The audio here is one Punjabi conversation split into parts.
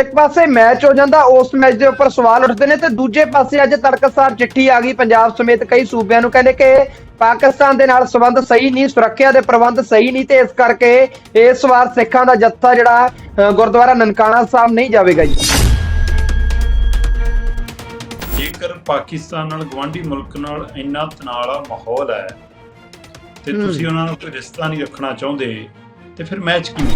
ਇੱਕ ਪਾਸੇ ਮੈਚ ਹੋ ਜਾਂਦਾ ਉਸ ਮੈਚ ਦੇ ਉੱਪਰ ਸਵਾਲ ਉੱਠਦੇ ਨੇ ਤੇ ਦੂਜੇ ਪਾਸੇ ਅੱਜ ਤੜਕਸਾਰ ਚਿੱਠੀ ਆ ਗਈ। ਪੰਜਾਬ ਸਮੇਤ ਕਈ ਸੂਬਿਆਂ ਨੂੰ ਕਹਿੰਦੇ ਕਿ ਪਾਕਿਸਤਾਨ ਦੇ ਨਾਲ ਸੰਬੰਧ ਸਹੀ ਨਹੀਂ ਸੁਰੱਖਿਆ ਦੇ ਪ੍ਰਬੰਧ ਸਹੀ ਨਹੀਂ ਤੇ ਇਸ ਕਰਕੇ ਇਸ ਵਾਰ ਸਿੱਖਾਂ ਦਾ ਜੱਥਾ ਜਿਹੜਾ ਗੁਰਦੁਆਰਾ ਨਨਕਾਣਾ ਸਾਹਿਬ ਨਹੀਂ ਜਾਵੇਗਾ ਜੀ। ਜੇਕਰ ਪਾਕਿਸਤਾਨ ਨਾਲ ਗਵਾਂਢੀ ਮੁਲਕ ਨਾਲ ਇੰਨਾ ਤਣਾਅ ਵਾਲਾ ਮਾਹੌਲ ਹੈ ਤੇ। ਤੁਸੀਂ ਉਹਨਾਂ ਨਾਲ ਕੋਈ ਰਿਸ਼ਤਾ ਨਹੀਂ ਰੱਖਣਾ ਚਾਹੁੰਦੇ ਤੇ ਫਿਰ ਮੈਚ ਕਿਉਂ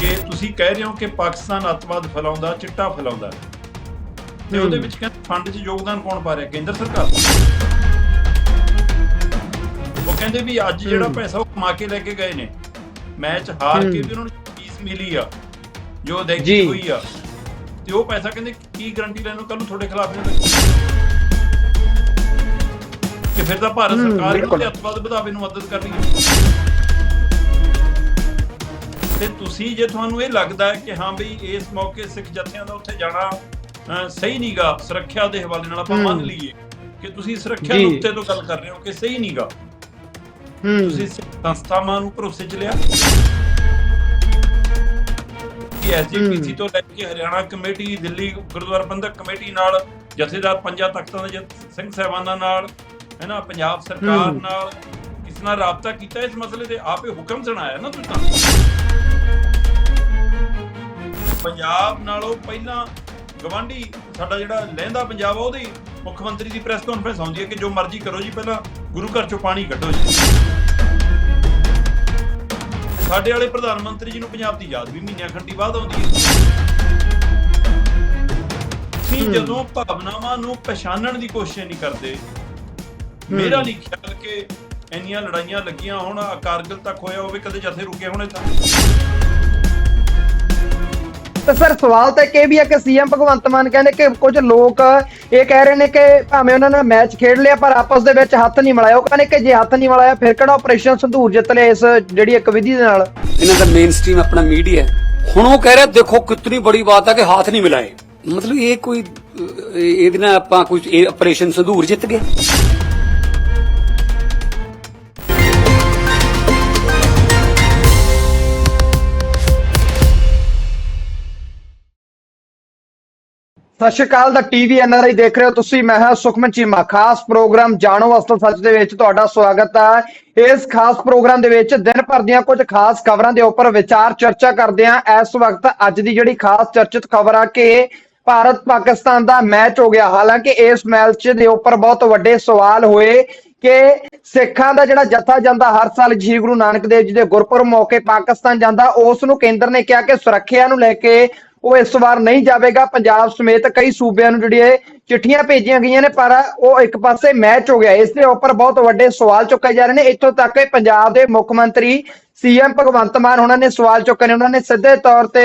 ਕਿ ਤੁਸੀਂ ਕਹਿ ਰਹੇ ਹੋ ਕਿ ਪਾਕਿਸਤਾਨ ਅੱਤਵਾਦ ਫੈਲਾਉਂਦਾ ਚਿੱਟਾ ਫੈਲਾਉਂਦਾ ਤੇ ਉਹਦੇ। ਵਿੱਚ ਕਹਿੰਦੇ ਫੰਡ 'ਚ ਯੋਗਦਾਨ ਕੌਣ ਪਾ ਰਿਹਾ ਕੇਂਦਰ ਸਰਕਾਰ ਉਹ ਕਹਿੰਦੇ ਵੀ ਅੱਜ ਜਿਹੜਾ। ਪੈਸਾ ਉਹ ਕਮਾ ਕੇ ਲੈ ਕੇ ਗਏ ਨੇ ਮੈਚ ਹਾਰ ਕੇ। ਵੀ ਉਹਨਾਂ ਨੂੰ ਫੀਸ ਮਿਲੀ ਆ ਜੋ ਜੀ। ਹੋਈ ਆ ਤੇ ਉਹ ਪੈਸਾ ਕਹਿੰਦੇ ਕੀ ਗਾਰੰਟੀ ਲੈਣ ਨੂੰ ਕੱਲ ਨੂੰ ਤੁਹਾਡੇ ਖਿਲਾਫ ਨਹੀਂ ਕਿ ਫਿਰ ਤਾਂ ਭਾਰਤ ਸਰਕਾਰ। ਨੂੰ ਅੱਤਵਾਦ ਵਧਾਵੇ ਨੂੰ ਮਦਦ ਕਰ ਰਹੀ ਹੈ ਤੇ ਤੁਸੀਂ ਜੇ ਤੁਹਾਨੂੰ ਇਹ ਲੱਗਦਾ ਹੈ ਕਿ ਹਾਂ ਬਈ ਇਸ ਮੌਕੇ ਸਿੱਖ ਜਥਿਆਂ ਦਾ ਉੱਥੇ ਜਾਣਾ ਸਹੀ ਨਹੀਂਗਾ ਸੁਰੱਖਿਆ ਦੇ ਹਵਾਲੇ ਨਾਲ ਆਪਾਂ। ਮੰਨ ਲਈਏ ਕਿ ਤੁਸੀਂ ਸੁਰੱਖਿਆ। ਨੁਕਤੇ ਤੋਂ ਗੱਲ ਕਰ ਰਹੇ ਹੋ ਕਿ ਸਹੀ ਨਹੀਂਗਾ ਹੂੰ ਤੁਸੀਂ ਸੰਸਥਾਵਾਂ ਨੂੰ ਭਰੋਸੇ 'ਚ ਲਿਆ ਕਿ ਐਸਜੀਪੀਸੀ। ਤੋਂ ਲੈ ਕੇ ਹਰਿਆਣਾ ਕਮੇਟੀ ਦਿੱਲੀ ਗੁਰਦੁਆਰਾ ਪ੍ਰਬੰਧਕ ਕਮੇਟੀ ਨਾਲ ਜਥੇਦਾਰ ਪੰਜਾਂ ਤਖਤਾਂ ਦੇ ਸਿੰਘ ਸਾਹਿਬਾਨਾਂ ਨਾਲ ਹੈ ਨਾ ਪੰਜਾਬ ਸਰਕਾਰ। ਨਾਲ ਕਿਸ ਨਾਲ ਰਾਬਤਾ ਕੀਤਾ ਇਸ ਮਸਲੇ ਤੇ ਆਪੇ ਹੁਕਮ ਸੁਣਾਇਆ ਨਾ ਤੁਸੀਂ ਤਾਂ ਪੰਜਾਬ ਨਾਲੋਂ ਪਹਿਲਾਂ ਗਵਾਂਢੀ ਸਾਡਾ ਜਿਹੜਾ ਲਹਿੰਦਾ ਪੰਜਾਬ ਆ ਉਹਦੀ ਮੁੱਖ ਮੰਤਰੀ ਦੀ ਪ੍ਰੈਸ ਕਾਨਫਰੰਸ ਆਉਂਦੀ ਹੈ ਕਿ ਜੋ ਮਰਜ਼ੀ ਕਰੋ ਜੀ ਪਹਿਲਾਂ ਗੁਰੂ ਘਰ ਚੋਂ ਪਾਣੀ ਕੱਢੋ ਜੀ ਸਾਡੇ ਵਾਲੇ ਪ੍ਰਧਾਨ ਮੰਤਰੀ ਜੀ ਨੂੰ ਪੰਜਾਬ ਦੀ ਯਾਦ ਵੀ ਮਹੀਨਿਆਂ ਖੰਡੀ ਬਾਅਦ ਆਉਂਦੀ ਹੈ ਹਮ। ਜਦੋਂ ਭਾਵਨਾਵਾਂ ਨੂੰ ਪਛਾਣਨ ਦੀ ਕੋਸ਼ਿਸ਼ ਨਹੀਂ ਕਰਦੇ। ਮੇਰਾ ਨਹੀਂ ਖਿਆਲ ਕਿ ਇੰਨੀਆਂ ਲੜਾਈਆਂ ਲੱਗੀਆਂ ਹੁਣ ਕਾਰਗਿਲ ਤੱਕ ਹੋਇਆ ਹੋਵੇ ਕਦੇ ਜਥੇ ਰੁਕੇ ਹੋਣੇ ਤਾਂ ਤੇ ਸਰ ਸਵਾਲ ਤਾਂ ਇਹ ਵੀ ਹੈ ਕਿ ਸੀਐਮ ਭਗਵੰਤ ਮਾਨ ਕਹਿੰਦੇ ਕਿ ਕੁਝ ਲੋਕ ਇਹ ਕਹਿ ਰਹੇ ਨੇ ਕਿ ਭਾਵੇਂ ਉਹਨਾਂ ਨੇ ਮੈਚ ਖੇਡ ਲਿਆ, ਪਰ ਆਪਸ ਦੇ ਵਿੱਚ ਹੱਥ ਨਹੀਂ ਮਿਲਾਇਆ। ਉਹ ਕਹਿੰਦੇ ਕਿ ਜੇ ਹੱਥ ਨਹੀਂ ਮਿਲਾਇਆ, ਫਿਰ ਕਿਹੜਾ ਆਪਰੇਸ਼ਨ ਸੰਧੂਰ ਜਿੱਤ ਲਿਆ ਇਸ ਜਿਹੜੀ ਇੱਕ ਵਿਧੀ ਦੇ ਨਾਲ? ਇਹਨਾਂ ਦਾ ਮੇਨ ਸਟ੍ਰੀਮ ਆਪਣਾ ਮੀਡੀਆ ਹੁਣ ਉਹ ਕਹਿ ਰਿਹਾ, ਦੇਖੋ ਕਿਤਨੀ ਬੜੀ ਬਾਤ ਹੈ ਕਿ ਹੱਥ ਨਹੀਂ ਮਿਲਾਏ। ਮਤਲਬ ਇਹ ਕੋਈ ਇਹਦੇ ਨਾਲ ਆਪਾਂ ਕੁਝ ਆਪਰੇਸ਼ਨ ਸੰਧੂਰ ਜਿੱਤ ਗਏ। ਸਤਿ ਸ਼੍ਰੀ ਅਕਾਲ, ਦਾ ਟੀਵੀ ਐਨਆਰਆਈ ਦੇਖ ਰਹੇ ਹੋ ਤੁਸੀਂ, ਮੈਂ ਹਾਂ ਸੁਖਮਨ ਚੀਮਾ। ਖਾਸ ਪ੍ਰੋਗਰਾਮ ਜਾਣੋ ਅਸਲ ਸੱਚ ਦੇ ਵਿੱਚ ਤੁਹਾਡਾ ਸਵਾਗਤ ਹੈ ਇਸ ਖਾਸ ਪ੍ਰੋਗਰਾਮ ਦੇ ਵਿੱਚ ਦਿਨ ਭਰ ਦੀਆਂ ਕੁਝ ਖਾਸ ਖਬਰਾਂ ਦੇ ਉੱਪਰ ਵਿਚਾਰ ਚਰਚਾ ਕਰਦੇ ਹਾਂ। ਇਸ ਵਕਤ ਅੱਜ ਦੀ ਜਿਹੜੀ ਖਾਸ ਚਰਚਿਤ ਖਬਰ ਆ ਕਿ ਭਾਰਤ ਪਾਕਿਸਤਾਨ ਦਾ ਮੈਚ ਹੋ ਗਿਆ। ਹਾਲਾਂਕਿ ਇਸ ਮੈਚ ਦੇ ਉੱਪਰ ਬਹੁਤ ਵੱਡੇ ਸਵਾਲ ਹੋਏ ਕਿ ਸਿੱਖਾਂ ਦਾ ਜਿਹੜਾ ਜਥਾ ਜਾਂਦਾ ਹਰ ਸਾਲ ਸ੍ਰੀ ਗੁਰੂ ਨਾਨਕ ਦੇਵ ਜੀ ਦੇ ਗੁਰਪੁਰਬ ਮੌਕੇ ਪਾਕਿਸਤਾਨ ਜਾਂਦਾ, ਉਸ ਨੂੰ ਕੇਂਦਰ ਨੇ ਕਿਹਾ ਕਿ ਸੁਰੱਖਿਆ ਨੂੰ ਲੈ ਕੇ ਉਹ ਇਸ ਵਾਰ ਨਹੀਂ ਜਾਵੇਗਾ। ਪੰਜਾਬ ਸਮੇਤ ਕਈ ਸੂਬਿਆਂ ਨੂੰ ਜਿਹੜੀਆਂ ਚਿੱਠੀਆਂ ਭੇਜੀਆਂ ਗਈਆਂ ਨੇ, ਪਰ ਉਹ ਇੱਕ ਪਾਸੇ ਮੈਚ ਹੋ ਗਿਆ। ਇਸ ਦੇ ਉੱਪਰ ਬਹੁਤ ਵੱਡੇ ਸਵਾਲ ਚੁੱਕੇ ਜਾ ਰਹੇ ਨੇ। ਇੱਥੋਂ ਤੱਕ ਕਿ ਪੰਜਾਬ ਦੇ ਮੁੱਖ ਮੰਤਰੀ ਸੀਐਮ ਭਗਵੰਤ ਮਾਨ, ਉਹਨਾਂ ਨੇ ਸਵਾਲ ਚੁੱਕੇ ਨੇ। ਉਹਨਾਂ ਨੇ ਸਿੱਧੇ ਤੌਰ ਤੇ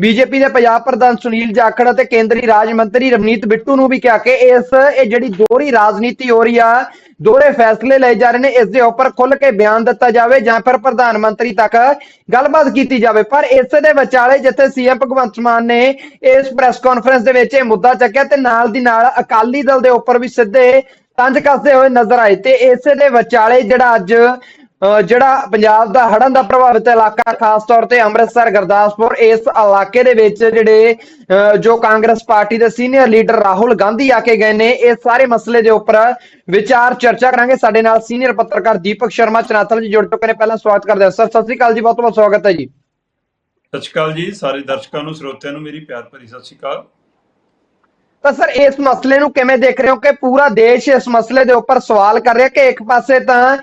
ਬੀਜੇਪੀ ਦੇ ਪੰਜਾਬ ਪ੍ਰਧਾਨ ਸੁਨੀਲ ਜਾਖੜ ਅਤੇ ਕੇਂਦਰੀ ਰਾਜ ਮੰਤਰੀ ਰਵਨੀਤ ਬਿੱਟੂ ਨੂੰ ਵੀ ਕਿਹਾ ਕਿ ਇਸ, ਇਹ ਜਿਹੜੀ ਦੋਹਰੀ ਰਾਜਨੀਤੀ ਹੋ ਰਹੀ ਆ ਦੋਹਰੇ ਫੈਸਲੇ ਲਏ ਜਾ ਰਹੇ ਨੇ, ਇਸ ਦੇ ਉੱਪਰ ਖੁੱਲ ਕੇ ਬਿਆਨ ਦਿੱਤਾ ਜਾਵੇ ਜਾਂ ਫਿਰ ਪ੍ਰਧਾਨ ਮੰਤਰੀ ਤੱਕ ਗੱਲਬਾਤ ਕੀਤੀ ਜਾਵੇ। ਪਰ ਇਸ ਦੇ ਵਿਚਾਲੇ ਜਿੱਥੇ ਸੀਐਮ ਭਗਵੰਤ ਮਾਨ ਨੇ ਇਸ ਪ੍ਰੈਸ ਕਾਨਫਰੰਸ ਦੇ ਵਿੱਚ ਇਹ ਮੁੱਦਾ ਚੱਕਿਆ ਤੇ ਨਾਲ ਦੀ ਨਾਲ ਅਕਾਲੀ ਦਲ ਦੇ ਉੱਪਰ ਵੀ ਸਿੱਧੇ ਤੰਜ ਕੱਸਦੇ ਹੋਏ ਨਜ਼ਰ ਆਏ ਤੇ ਇਸੇ ਦੇ ਵਿਚਾਲੇ ਜਿਹੜਾ ਅੱਜ ਜਿਹੜਾ ਪੰਜਾਬ ਦਾ ਹੜ੍ਹਾਂ ਦਾ ਪ੍ਰਭਾਵਿਤ ਇਲਾਕਾ ਖਾਸ ਤੌਰ ਤੇ ਅੰਮ੍ਰਿਤਸਰ, ਗੁਰਦਾਸਪੁਰ, ਇਸ ਇਲਾਕੇ ਦੇ ਵਿੱਚ ਜਿਹੜੇ ਜੋ ਕਾਂਗਰਸ ਪਾਰਟੀ ਦੇ ਸੀਨੀਅਰ ਲੀਡਰ ਰਾਹੁਲ ਗਾਂਧੀ ਆ ਕੇ ਗਏ ਨੇ, ਇਹ ਸਾਰੇ ਮਸਲੇ ਦੇ ਉੱਪਰ ਵਿਚਾਰ ਚਰਚਾ ਕਰਾਂਗੇ। ਸਾਡੇ ਨਾਲ ਸੀਨੀਅਰ ਪੱਤਰਕਾਰ ਦੀਪਕ ਸ਼ਰਮਾ ਚਨਾਤਲ ਜੀ ਜੁੜ ਚੁੱਕੇ ਨੇ। ਪਹਿਲਾਂ ਸਵਾਗਤ ਕਰਦੇ ਹਾਂ। ਸਰ, ਸਤਿ ਸ੍ਰੀ ਅਕਾਲ ਜੀ, ਬਹੁਤ ਬਹੁਤ ਸਵਾਗਤ ਹੈ ਜੀ। ਸਤਿ ਸ਼੍ਰੀ ਅਕਾਲ ਜੀ, ਸਾਰੇ ਦਰਸ਼ਕਾਂ ਨੂੰ, ਸਰੋਤਿਆਂ ਨੂੰ, ਮੇਰੀ ਪਿਆਰ ਭਰੀ ਸਤਿ ਸ਼੍ਰੀ ਅਕਾਲ। ਤਾਂ ਸਰ, ਇਸ ਮਸਲੇ ਨੂੰ ਕਿਵੇਂ ਦੇਖ ਰਹੇ ਹੋ ਕਿ ਪੂਰਾ ਦੇਸ਼ ਇਸ ਮਸਲੇ ਦੇ ਉੱਪਰ ਸਵਾਲ ਕਰ ਰਿਹਾ ਕਿ ਇੱਕ ਪਾਸੇ ਤਾਂ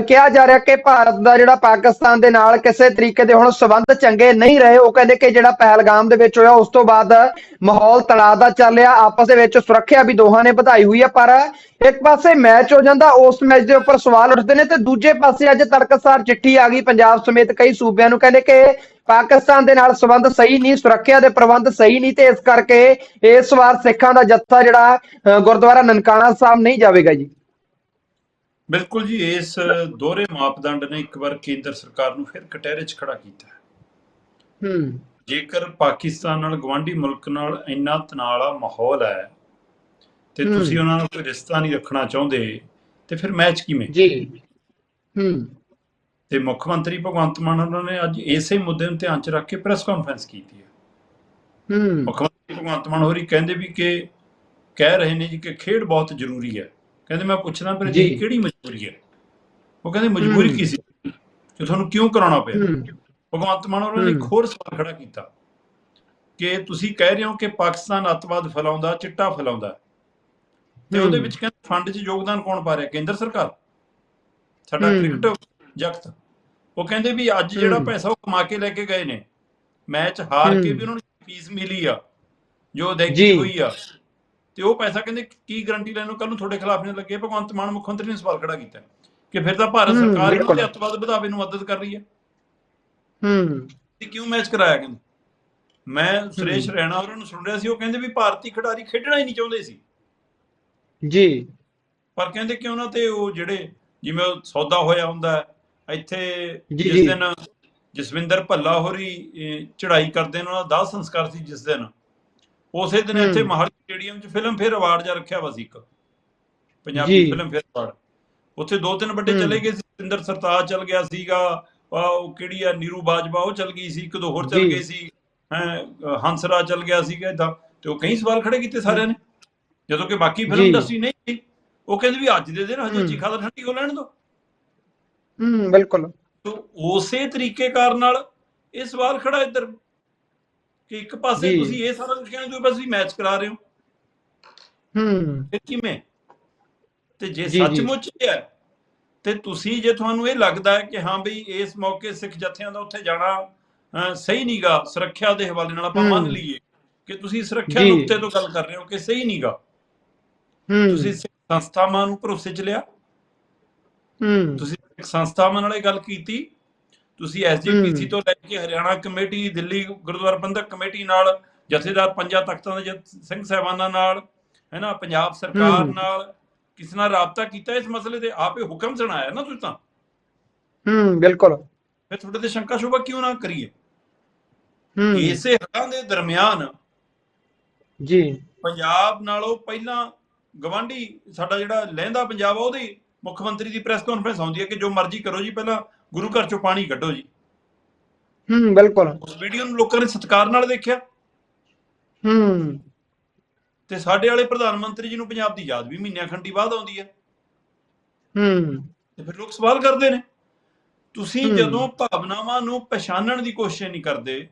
ਕਿਹਾ ਜਾ ਰਿਹਾ ਕਿ ਭਾਰਤ ਦਾ ਜਿਹੜਾ ਪਾਕਿਸਤਾਨ ਦੇ ਨਾਲ ਕਿਸੇ ਤਰੀਕੇ ਦੇ ਹੁਣ ਸਬੰਧ ਚੰਗੇ ਨਹੀਂ ਰਹੇ। ਉਹ ਕਹਿੰਦੇ ਕਿ ਜਿਹੜਾ ਪਹਿਲਗਾਮ ਦੇ ਵਿੱਚ ਹੋਇਆ, ਉਸ ਤੋਂ ਬਾਅਦ ਮਾਹੌਲ ਤਣਾਅ ਦਾ ਚੱਲਿਆ ਆਪਸ ਦੇ ਵਿੱਚ ਸੁਰੱਖਿਆ ਵੀ ਦੋਹਾਂ ਨੇ ਵਧਾਈ ਹੋਈ ਹੈ, ਪਰ ਇੱਕ ਪਾਸੇ ਮੈਚ ਹੋ ਜਾਂਦਾ, ਉਸ ਮੈਚ ਦੇ ਉੱਪਰ ਸਵਾਲ ਉੱਠਦੇ ਨੇ ਤੇ ਦੂਜੇ ਪਾਸੇ ਅੱਜ ਤੜਕਸਾਰ ਚਿੱਠੀ ਆ ਗਈ। ਪੰਜਾਬ ਸਮੇਤ ਕਈ ਸੂਬਿਆਂ ਨੂੰ ਕਹਿੰਦੇ ਕਿ ਪਾਕਿਸਤਾਨ ਦੇ ਨਾਲ ਸੰਬੰਧ ਸਹੀ ਨਹੀਂ ਸੁਰੱਖਿਆ ਦੇ ਪ੍ਰਬੰਧ ਸਹੀ ਨਹੀਂ ਤੇ ਇਸ ਕਰਕੇ ਇਸ ਵਾਰ ਸਿੱਖਾਂ ਦਾ ਜੱਥਾ ਜਿਹੜਾ ਗੁਰਦੁਆਰਾ ਨਨਕਾਣਾ ਸਾਹਿਬ ਨਹੀਂ ਜਾਵੇਗਾ ਜੀ। ਬਿਲਕੁਲ ਜੀ ਇਸ ਦੋਹਰੇ ਮਾਪਦੰਡ ਨੇ ਇੱਕ ਵਾਰ ਕੇਂਦਰ ਸਰਕਾਰ ਨੂੰ ਫਿਰ ਕਟਹਿਰੇ 'ਚ ਖੜਾ ਕੀਤਾ। ਹੈ। ਜੇਕਰ ਪਾਕਿਸਤਾਨ ਨਾਲ ਗਵਾਂਢੀ ਮੁਲਕ ਨਾਲ ਇੰਨਾ ਤਣਾਅ ਵਾਲਾ ਮਾਹੌਲ ਹੈ ਤੇ। ਤੁਸੀਂ ਉਹਨਾਂ ਨਾਲ ਕੋਈ ਰਿਸ਼ਤਾ ਨਹੀਂ ਰੱਖਣਾ ਚਾਹੁੰਦੇ ਤੇ ਫਿਰ ਮੈਚ ਕਿਵੇਂ? ਜੀ। ਹੂੰ। ਤੇ ਮੁੱਖ ਮੰਤਰੀ ਭਗਵੰਤ ਮਾਨ ਉਹਨਾਂ ਨੇ ਅੱਜ ਇਸੇ ਮੁੱਦੇ ਨੂੰ ਧਿਆਨ 'ਚ ਰੱਖ ਕੇ ਪ੍ਰੈਸ ਕਾਨਫਰੰਸ ਕੀਤੀ ਹੈ। ਹੂੰ। ਮੁੱਖ ਮੰਤਰੀ ਭਗਵੰਤ ਮਾਨ ਹੋਰੀ ਕਹਿੰਦੇ ਵੀ ਕਿ ਕਹਿ ਰਹੇ ਨੇ ਜੀ ਕਿ ਖੇਡ ਬਹੁਤ ਜ਼ਰੂਰੀ ਹੈ। ਕਹਿੰਦੇ ਮੈਂ ਪੁੱਛਣਾ ਪਰ ਜੀ। ਕਿਹੜੀ ਮਜਬੂਰੀ ਹੈ? ਉਹ ਕਹਿੰਦੇ ਮਜਬੂਰੀ। ਕੀ ਸੀ ਕਿ ਤੁਹਾਨੂੰ ਕਿਉਂ ਕਰਾਉਣਾ ਪਿਆ? ਭਗਵੰਤ ਮਾਨ ਹੋਰਾਂ ਨੇ। ਹੋਰ ਸਵਾਲ ਖੜਾ ਕੀਤਾ। ਕਿ ਤੁਸੀਂ ਕਹਿ ਰਹੇ ਹੋ ਕਿ ਪਾਕਿਸਤਾਨ ਅੱਤਵਾਦ ਫੈਲਾਉਂਦਾ ਚਿੱਟਾ ਫੈਲਾਉਂਦਾ ਤੇ ਉਹਦੇ। ਵਿੱਚ ਕਹਿੰਦੇ ਫੰਡ 'ਚ ਯੋਗਦਾਨ ਕੌਣ ਪਾ ਰਿਹਾ? ਕੇਂਦਰ ਸਰਕਾਰ। ਸਾਡਾ। ਕ੍ਰਿਕਟ ਜਗਤ। ਉਹ ਕਹਿੰਦੇ ਵੀ ਅੱਜ ਜਿਹੜਾ। ਪੈਸਾ ਉਹ ਕਮਾ ਕੇ ਲੈ ਕੇ ਗਏ ਨੇ। ਮੈਚ ਹਾਰ ਕੇ। ਵੀ ਉਹਨਾਂ ਨੂੰ ਫੀਸ ਮਿਲੀ ਆ ਜੋ ਜੀ। ਹੋਈ ਆ। ਤੇ ਉਹ ਪੈਸਾ ਕਹਿੰਦੇ ਕੀ ਗਾਰੰਟੀ ਲੈਣ ਨੂੰ ਕੱਲ ਨੂੰ ਤੁਹਾਡੇ ਖਿਲਾਫ ਨਹੀਂ ਲੱਗੇ ਭਗਵੰਤ ਮਾਨ ਮੁੱਖ ਮੰਤਰੀ ਨੇ ਸਵਾਲ ਖੜਾ ਕੀਤਾ। ਕਿ ਫਿਰ ਤਾਂ ਭਾਰਤ ਸਰਕਾਰ ਇਹਨਾਂ। ਦੇ ਅੱਤਵਾਦ ਵਧਾਵੇ ਨੂੰ ਮਦਦ ਕਰ ਰਹੀ ਹੈ ਹੂੰ। ਤੇ ਕਿਉਂ ਮੈਚ ਕਰਾਇਆ ਕਹਿੰਦੇ? ਮੈਂ ਸੁਰੇਸ਼ ਰੈਣਾ ਉਹਨਾਂ ਨੂੰ ਸੁਣ ਰਿਹਾ ਸੀ ਉਹ ਕਹਿੰਦੇ ਵੀ ਭਾਰਤੀ ਖਿਡਾਰੀ ਖੇਡਣਾ ਹੀ ਨਹੀਂ ਚਾਹੁੰਦੇ ਸੀ। ਜੀ। ਪਰ ਕਹਿੰਦੇ ਕਿ ਉਹਨਾਂ ਤੇ ਉਹ ਜਿਹੜੇ ਜਿਵੇਂ ਸੌਦਾ ਹੋਇਆ ਹੁੰਦਾ ਹੈ, ਇੱਥੇ ਜਿਸ। ਦਿਨ ਜਸਵਿੰਦਰ ਭੱਲਾ ਹੋਰੀ ਚੜ੍ਹਾਈ ਕਰਦੇ ਨੇ ਉਹਨਾਂ ਦਾ ਦਾਹ ਸੰਸਕਾਰ ਸੀ ਜਿਸ ਦਿਨ ਉਸੇ ਦਿਨ। ਇੱਥੇ ਮਹਾਲੀ ਸਟੇਡੀਅਮ 'ਚ ਫਿਲਮ ਫੇਅਰ ਅਵਾਰਡ ਜਾ ਰੱਖਿਆ ਵਾ ਸੀ ਇੱਕ ਪੰਜਾਬੀ। ਫਿਲਮ ਫੇਅਰ ਅਵਾਰਡ ਉੱਥੇ ਦੋ ਤਿੰਨ ਵੱਡੇ। ਚਲੇ ਗਏ ਸੀ ਸਿੰਦਰ ਸਰਤਾਜ ਚਲ ਗਿਆ ਸੀਗਾ ਉਹ ਕਿਹੜੀ ਆ ਨੀਰੂ ਬਾਜਵਾ ਉਹ ਚਲ ਗਈ ਸੀ ਇੱਕ ਦੋ ਹੋਰ ਚਲ। ਗਏ ਸੀ ਹੈ ਹੰਸਰਾ ਚਲ ਗਿਆ ਸੀਗਾ ਏਦਾਂ ਤੇ ਉਹ ਕਈ ਸਵਾਲ ਖੜੇ ਕੀਤੇ ਸਾਰਿਆਂ ਨੇ ਜਦੋਂ ਕਿ ਬਾਕੀ ਫਿਲਮ। ਇੰਡਸਟਰੀ ਨਹੀਂ ਉਹ ਕਹਿੰਦੇ ਵੀ ਅੱਜ ਦੇ ਦਿਨ ਹਜੇ। ਚੀਖਾ ਦਾ ਠੰਡੀ ਹੋ ਲੈਣ ਦੋ ਹੂੰ ਬਿਲਕੁਲ ਤੋ ਉਸੇ ਤਰੀਕੇ ਕਾਰ ਨਾਲ ਇਹ ਸਵਾਲ ਖੜਾ ਇੱਧਰ ਕਿ ਇੱਕ ਪਾਸੇ। ਤੁਸੀਂ ਇਹ ਸਾਰਾ ਕੁਝ ਕਹਿੰਦੇ ਹੋ ਬਸ ਵੀ ਮੈਚ ਕਰਾ ਰਹੇ ਹੋ ਹੂੰ ਕਿਵੇਂ ਤੇ ਜੇ। ਸੱਚਮੁੱਚ ਹੈ ਤੇ ਤੁਸੀਂ ਜੇ ਤੁਹਾਨੂੰ ਇਹ ਲੱਗਦਾ ਹੈ ਕਿ ਹਾਂ ਬਈ ਇਸ ਮੌਕੇ ਸਿੱਖ ਜਥਿਆਂ ਦਾ ਉੱਥੇ ਜਾਣਾ ਸਹੀ ਨਹੀਂਗਾ ਸੁਰੱਖਿਆ ਦੇ ਹਵਾਲੇ ਨਾਲ ਆਪਾਂ। ਮੰਨ ਲਈਏ ਕਿ ਤੁਸੀਂ ਸੁਰੱਖਿਆ। ਨੁਕਤੇ ਤੋਂ ਗੱਲ ਕਰ ਰਹੇ ਹੋ ਕਿ ਸਹੀ ਨਹੀਂਗਾ ਹੂੰ ਤੁਸੀਂ ਸੰਸਥਾਵਾਂ ਨੂੰ ਭਰੋਸੇ 'ਚ ਲਿਆ ਤੁਸੀਂ ਇੱਕ ਸੰਸਥਾਵਾਂ ਨਾਲ ਇਹ ਗੱਲ ਕੀਤੀ ਤੁਸੀਂ ਐਸਜੀਪੀਸੀ। ਤੋਂ ਲੈ ਕੇ ਹਰਿਆਣਾ ਕਮੇਟੀ ਦਿੱਲੀ ਗੁਰਦੁਆਰਾ ਪ੍ਰਬੰਧਕ ਕਮੇਟੀ ਨਾਲ ਜਥੇਦਾਰ ਪੰਜਾਂ ਤਖਤਾਂ ਦੇ ਸਿੰਘ ਸਾਹਿਬਾਨਾਂ ਨਾਲ ਹੈ ਨਾ ਪੰਜਾਬ ਸਰਕਾਰ। ਨਾਲ ਕਿਸ ਨਾਲ ਰਾਬਤਾ ਕੀਤਾ ਇਸ ਮਸਲੇ ਤੇ? ਆਪੇ ਹੁਕਮ ਸੁਣਾਇਆ ਨਾ ਤੁਸੀਂ ਤਾਂ। ਹੂੰ ਬਿਲਕੁਲ। ਫਿਰ ਤੁਹਾਡੇ ਤੇ ਸ਼ੰਕਾ ਸ਼ੋਭਾ ਕਿਉਂ ਨਾ ਕਰੀਏ? ਹੂੰ। ਇਸੇ ਹੱਕਾਂ ਦੇ ਦਰਮਿਆਨ ਜੀ। ਪੰਜਾਬ ਨਾਲੋਂ ਪਹਿਲਾਂ ਗਵਾਂਢੀ ਸਾਡਾ ਜਿਹੜਾ ਲਹਿੰਦਾ ਪੰਜਾਬ ਆ ਉਹਦੀ ਮੁੱਖ ਮੰਤਰੀ ਦੀ ਪ੍ਰੈਸ ਕਾਨਫਰੰਸ ਆਉਂਦੀ ਹੈ ਕਿ ਜੋ ਮਰਜ਼ੀ ਕਰੋ ਜੀ ਪਹਿਲਾਂ ਗੁਰੂ ਘਰ ਚੋਂ ਪਾਣੀ ਕੱਢੋ ਜੀ। ਹੂੰ ਬਿਲਕੁਲ। ਉਸ ਵੀਡੀਓ ਨੂੰ ਲੋਕਾਂ ਨੇ ਸਤਿਕਾਰ ਨਾਲ ਦੇਖਿਆ। ਹੂੰ। ਤੇ ਸਾਡੇ ਵਾਲੇ ਪ੍ਰਧਾਨ ਮੰਤਰੀ ਜੀ ਨੂੰ ਪੰਜਾਬ ਦੀ ਯਾਦ ਵੀ ਮਹੀਨਿਆਂ ਖੰਡੀ ਬਾਅਦ ਆਉਂਦੀ ਹੈ। ਹੂੰ। ਤੇ ਫਿਰ ਲੋਕ ਸਵਾਲ ਕਰਦੇ ਨੇ ਤੁਸੀਂ। ਜਦੋਂ ਭਾਵਨਾਵਾਂ ਨੂੰ ਪਛਾਣਨ ਦੀ ਕੋਸ਼ਿਸ਼ ਨਹੀਂ ਕਰਦੇ।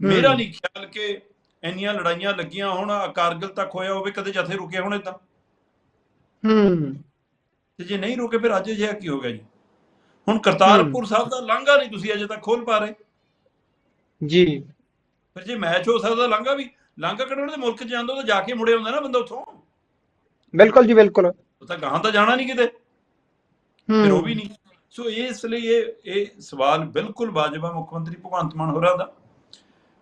ਮੇਰਾ ਨਹੀਂ ਖਿਆਲ ਕਿ ਇੰਨੀਆਂ ਲੜਾਈਆਂ ਲੱਗੀਆਂ ਹੁਣ ਕਾਰਗਿਲ ਤੱਕ ਹੋਇਆ ਹੋਵੇ ਕਦੇ ਜਥੇ ਰੁਕੇ ਹੋਣ ਇਦਾਂ ਹੂੰ। ਤੇ ਜੇ ਨਹੀਂ ਰੁਕੇ ਫਿਰ ਅੱਜ ਅਜਿਹਾ ਕੀ ਹੋ ਗਿਆ ਜੀ? ਹੁਣ ਕਰਤਾਰਪੁਰ ਸਾਹਿਬ ਦਾ ਲਾਂਘਾ ਨਹੀਂ ਤੁਸੀਂ ਅਜੇ ਤੱਕ ਖੋਲ ਪਾ ਰਹੇ। ਜੀ। ਫਿਰ ਜੇ ਮੈਚ ਹੋ ਸਕਦਾ ਲਾਂਘਾ ਵੀ ਲਾਂਘਾ ਕੱਢਣ ਦੇ ਮੁਲਕ ਜਾਂਦਾ ਉਹ ਤਾਂ ਜਾ ਕੇ ਮੁੜੇ ਆਉਂਦਾ ਨਾ ਬੰਦਾ ਉੱਥੋਂ। ਬਿਲਕੁਲ ਜੀ ਬਿਲਕੁਲ। ਉਹ ਤਾਂ ਗਾਹਾਂ ਤਾਂ ਜਾਣਾ ਨਹੀਂ ਕਿਤੇ। ਫਿਰ ਉਹ ਵੀ ਨਹੀਂ। ਸੋ ਇਸ ਲਈ ਇਹ ਇਹ ਸਵਾਲ ਬਿਲਕੁਲ ਵਾਜਬ ਹੈ ਮੁੱਖ ਮੰਤਰੀ ਭਗਵੰਤ ਮਾਨ ਹੋਰਾਂ ਦਾ।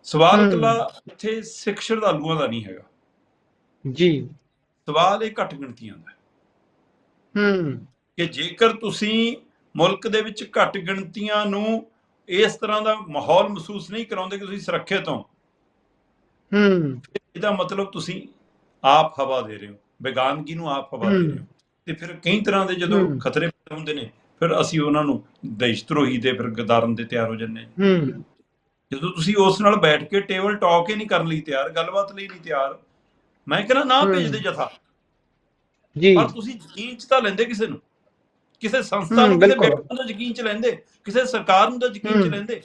ਸਵਾਲ। ਇਕੱਲਾ ਇੱਥੇ ਸਿੱਖ ਸ਼ਰਧਾਲੂਆਂ ਦਾ ਨਹੀਂ ਹੈਗਾ। ਜੀ। ਸਵਾਲ ਇਹ ਘੱਟ ਗਿਣਤੀਆਂ ਦਾ ਹੈ ਕਿ ਜੇਕਰ ਤੁਸੀਂ ਮੁਲਕ ਦੇ ਵਿੱਚ ਘੱਟ ਗਿਣਤੀਆਂ ਨੂੰ ਇਸ ਤਰ੍ਹਾਂ ਦਾ ਮਾਹੌਲ ਮਹਿਸੂਸ ਨਹੀਂ ਕਰਾਉਂਦੇ ਕਿ ਤੁਸੀਂ ਸੁਰੱਖਿਅਤ ਹੋ ਹੂੰ ਇਹਦਾ ਮਤਲਬ ਤੁਸੀਂ ਆਪ ਹਵਾ ਦੇ ਰਹੇ ਹੋ ਬੇਗਾਨਗੀ ਨੂੰ ਆਪ ਹਵਾ ਦੇ। ਰਹੇ ਹੋ ਤੇ ਫਿਰ ਕਈ ਤਰ੍ਹਾਂ ਦੇ ਜਦੋਂ। ਖਤਰੇ ਪੈਦਾ ਹੁੰਦੇ ਨੇ ਫਿਰ ਅਸੀਂ ਉਹਨਾਂ ਨੂੰ ਦੇਸ਼ਧਰੋਹੀ ਦੇ ਫਿਰ ਗਦਾਰਨ ਦੇ ਤਿਆਰ ਹੋ ਜੰਨੇ ਹੂੰ ਜਦੋਂ ਤੁਸੀਂ ਉਸ ਨਾਲ ਬੈਠ ਕੇ ਟੇਬਲ ਟਾਕ ਹੀ ਨਹੀਂ ਕਰਨ ਲਈ ਤਿਆਰ ਗੱਲਬਾਤ ਲਈ ਨਹੀਂ ਤਿਆਰ ਮੈਂ ਕਹਿੰਦਾ ਨਾ। ਭੇਜਦੇ ਜਥਾ ਜੀ। ਪਰ ਤੁਸੀਂ ਯਕੀਨ ਚ ਤਾਂ ਲੈਂਦੇ ਕਿਸੇ ਨੂੰ। ਕਿਸੇ ਸੰਸਥਾ ਹਮ, ਨੂੰ ਕਿਸੇ। ਵਿਅਕਤੀ ਨੂੰ ਯਕੀਨ ਚ ਲੈਂਦੇ। ਕਿਸੇ ਸਰਕਾਰ ਨੂੰ ਤਾਂ ਯਕੀਨ ਚ ਹਮ। ਲੈਂਦੇ।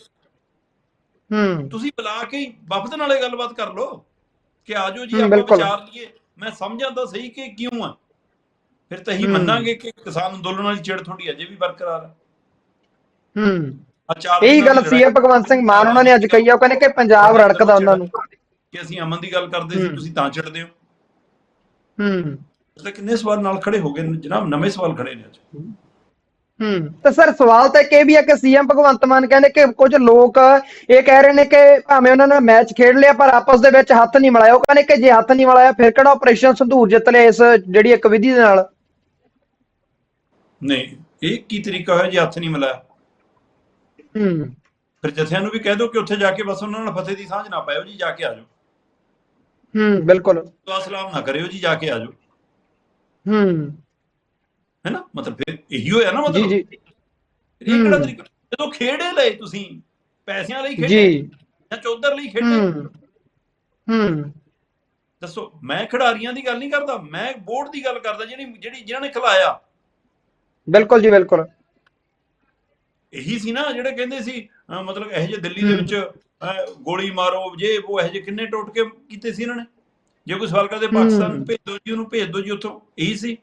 ਹੂੰ। ਤੁਸੀਂ ਬੁਲਾ ਕੇ ਹੀ ਵਫਦ ਨਾਲੇ ਗੱਲਬਾਤ ਕਰ ਲਓ ਕਿ ਆਜੋ ਜੀ ਹਮ, ਆਪਾਂ। ਵਿਚਾਰ ਲਈਏ। ਮੈਂ ਸਮਝਾਂ ਤਾਂ ਸਹੀ ਕਿ ਕਿਉਂ ਆ? ਫਿਰ ਤਾਂ ਹੀ। ਹਮ। ਮੰਨਾਂਗੇ ਕਿ ਕਿਸਾਨ ਅੰਦੋਲਨ ਵਾਲੀ ਛੇੜ ਤੁਹਾਡੀ ਅਜੇ ਵੀ ਬਰਕਰਾਰ ਹੈ। ਇਹੀ ਗੱਲ ਦੀ ਸੀ ਲੜਾਈ ਭਗਵੰਤ ਸਿੰਘ ਮਾਨ ਉਹਨਾਂ ਨੇ ਅੱਜ ਕਹੀ ਆ ਉਹ ਕਹਿੰਦੇ ਕਿ ਪੰਜਾਬ ਰੜਕਦਾ ਉਹਨਾਂ ਨੂੰ। ਕਿ ਅਸੀਂ ਅਮਨ ਦੀ ਗੱਲ ਕਰਦੇ ਸੀ ਹਮ। ਤੁਸੀਂ ਤਾਂ ਛੱਡਦੇ ਹੋ। ਹੂੰ। ਤਾਂ ਕਿੰਨੇ ਸਵਾਲ ਨਾਲ ਖੜੇ ਹੋ ਗਏ ਜਨਾਬ ਨਵੇਂ ਸਵਾਲ ਖੜੇ ਨੇ ਅੱਜ। ਹੂੰ। ਤੇ ਸਰ ਸਵਾਲ ਤਾਂ ਇਹ ਵੀ ਹੈ ਕਿ ਸੀਐਮ ਭਗਵੰਤ ਮਾਨ ਕਹਿੰਦੇ ਕਿ ਕੁਝ ਲੋਕ ਇਹ ਕਹਿ ਰਹੇ ਨੇ ਕਿ ਭਾਵੇਂ ਉਹਨਾਂ ਨੇ ਮੈਚ ਖੇਡ ਲਿਆ ਪਰ ਆਪਸ ਦੇ ਵਿੱਚ ਹੱਥ ਨਹੀਂ ਮਿਲਾਇਆ। ਉਹ ਕਹਿੰਦੇ ਕਿ ਜੇ ਹੱਥ ਨਹੀਂ ਮਿਲਾਇਆ ਫਿਰ ਕਿਹੜਾ ਆਪਰੇਸ਼ਨ ਸੰਧੂਰ ਜਿੱਤ ਲਿਆ ਇਸ ਜਿਹੜੀ ਇੱਕ ਵਿਧੀ ਦੇ ਨਾਲ? ਨਹੀਂ ਇਹ ਕੀ ਤਰੀਕਾ ਹੋਇਆ ਜੀ ਹੱਥ ਨਹੀਂ ਮਿਲਾਇਆ? ਹੂੰ। ਫਿਰ ਜਥਿਆਂ ਨੂੰ ਵੀ ਕਹਿ ਦਿਓ ਕਿ ਉੱਥੇ ਜਾ ਕੇ ਬਸ ਉਹਨਾਂ ਨਾਲ ਫਤਿਹ ਦੀ ਸਾਂਝ ਨਾ ਪਾਇਓ ਜੀ ਜਾ ਕੇ ਆ ਜਾਓ। ਹੂੰ ਬਿਲਕੁਲ। ਦੁਆ ਸਲਾਮ ਨਾ ਕਰਿਓ ਜੀ ਜਾ ਕੇ ਆ ਜਾਓ। ਹੂੰ। ਹੈ ਨਾ ਮਤਲਬ ਫਿਰ ਇਹੀ ਹੋਇਆ ਨਾ ਜੀ ਮਤਲਬ। ਜੀ ਇਹ ਕਿਹੜਾ। ਤਰੀਕਾ? ਜਦੋਂ ਖੇੜੇ ਲਏ ਤੁਸੀਂ ਪੈਸਿਆਂ ਲਈ ਖੇਡੇ ਜੀ। ਜਾਂ ਚੌਧਰ ਲਈ ਖੇਡੇ? ਹੂੰ। ਹੂੰ। ਦੱਸੋ ਮੈਂ ਖਿਡਾਰੀਆਂ ਦੀ ਗੱਲ ਨਹੀਂ ਕਰਦਾ ਮੈਂ ਬੋਰਡ ਦੀ ਗੱਲ ਕਰਦਾ ਜਿਹੜੀ ਜਿਹੜੀ ਜਿਨ੍ਹਾਂ ਨੇ ਖਿਲਾਇਆ। ਬਿਲਕੁਲ ਜੀ ਬਿਲਕੁਲ। ਇਹੀ ਸੀ ਨਾ ਜਿਹੜੇ ਕਹਿੰਦੇ ਸੀ ਮਤਲਬ ਇਹੋ ਜਿਹੇ ਦਿੱਲੀ ਦੇ ਵਿੱਚ ਗੋਲੀ ਮਾਰੋ ਜੇ ਉਹ ਇਹੋ ਜਿਹੇ ਕਿੰਨੇ ਟੁੱਟ ਕੇ ਕੀਤੇ ਸੀ ਇਹਨਾਂ ਨੇ? ਜੇ ਕੋਈ ਸਵਾਲ ਕਰਦੇ ਪਾਕਿਸਤਾਨ ਨੂੰ ਹੂੰ। ਭੇਜ ਦਿਓ ਜੀ ਉਹਨੂੰ ਭੇਜ ਦਿਓ ਜੀ ਉੱਥੋਂ। ਇਹੀ ਸੀ।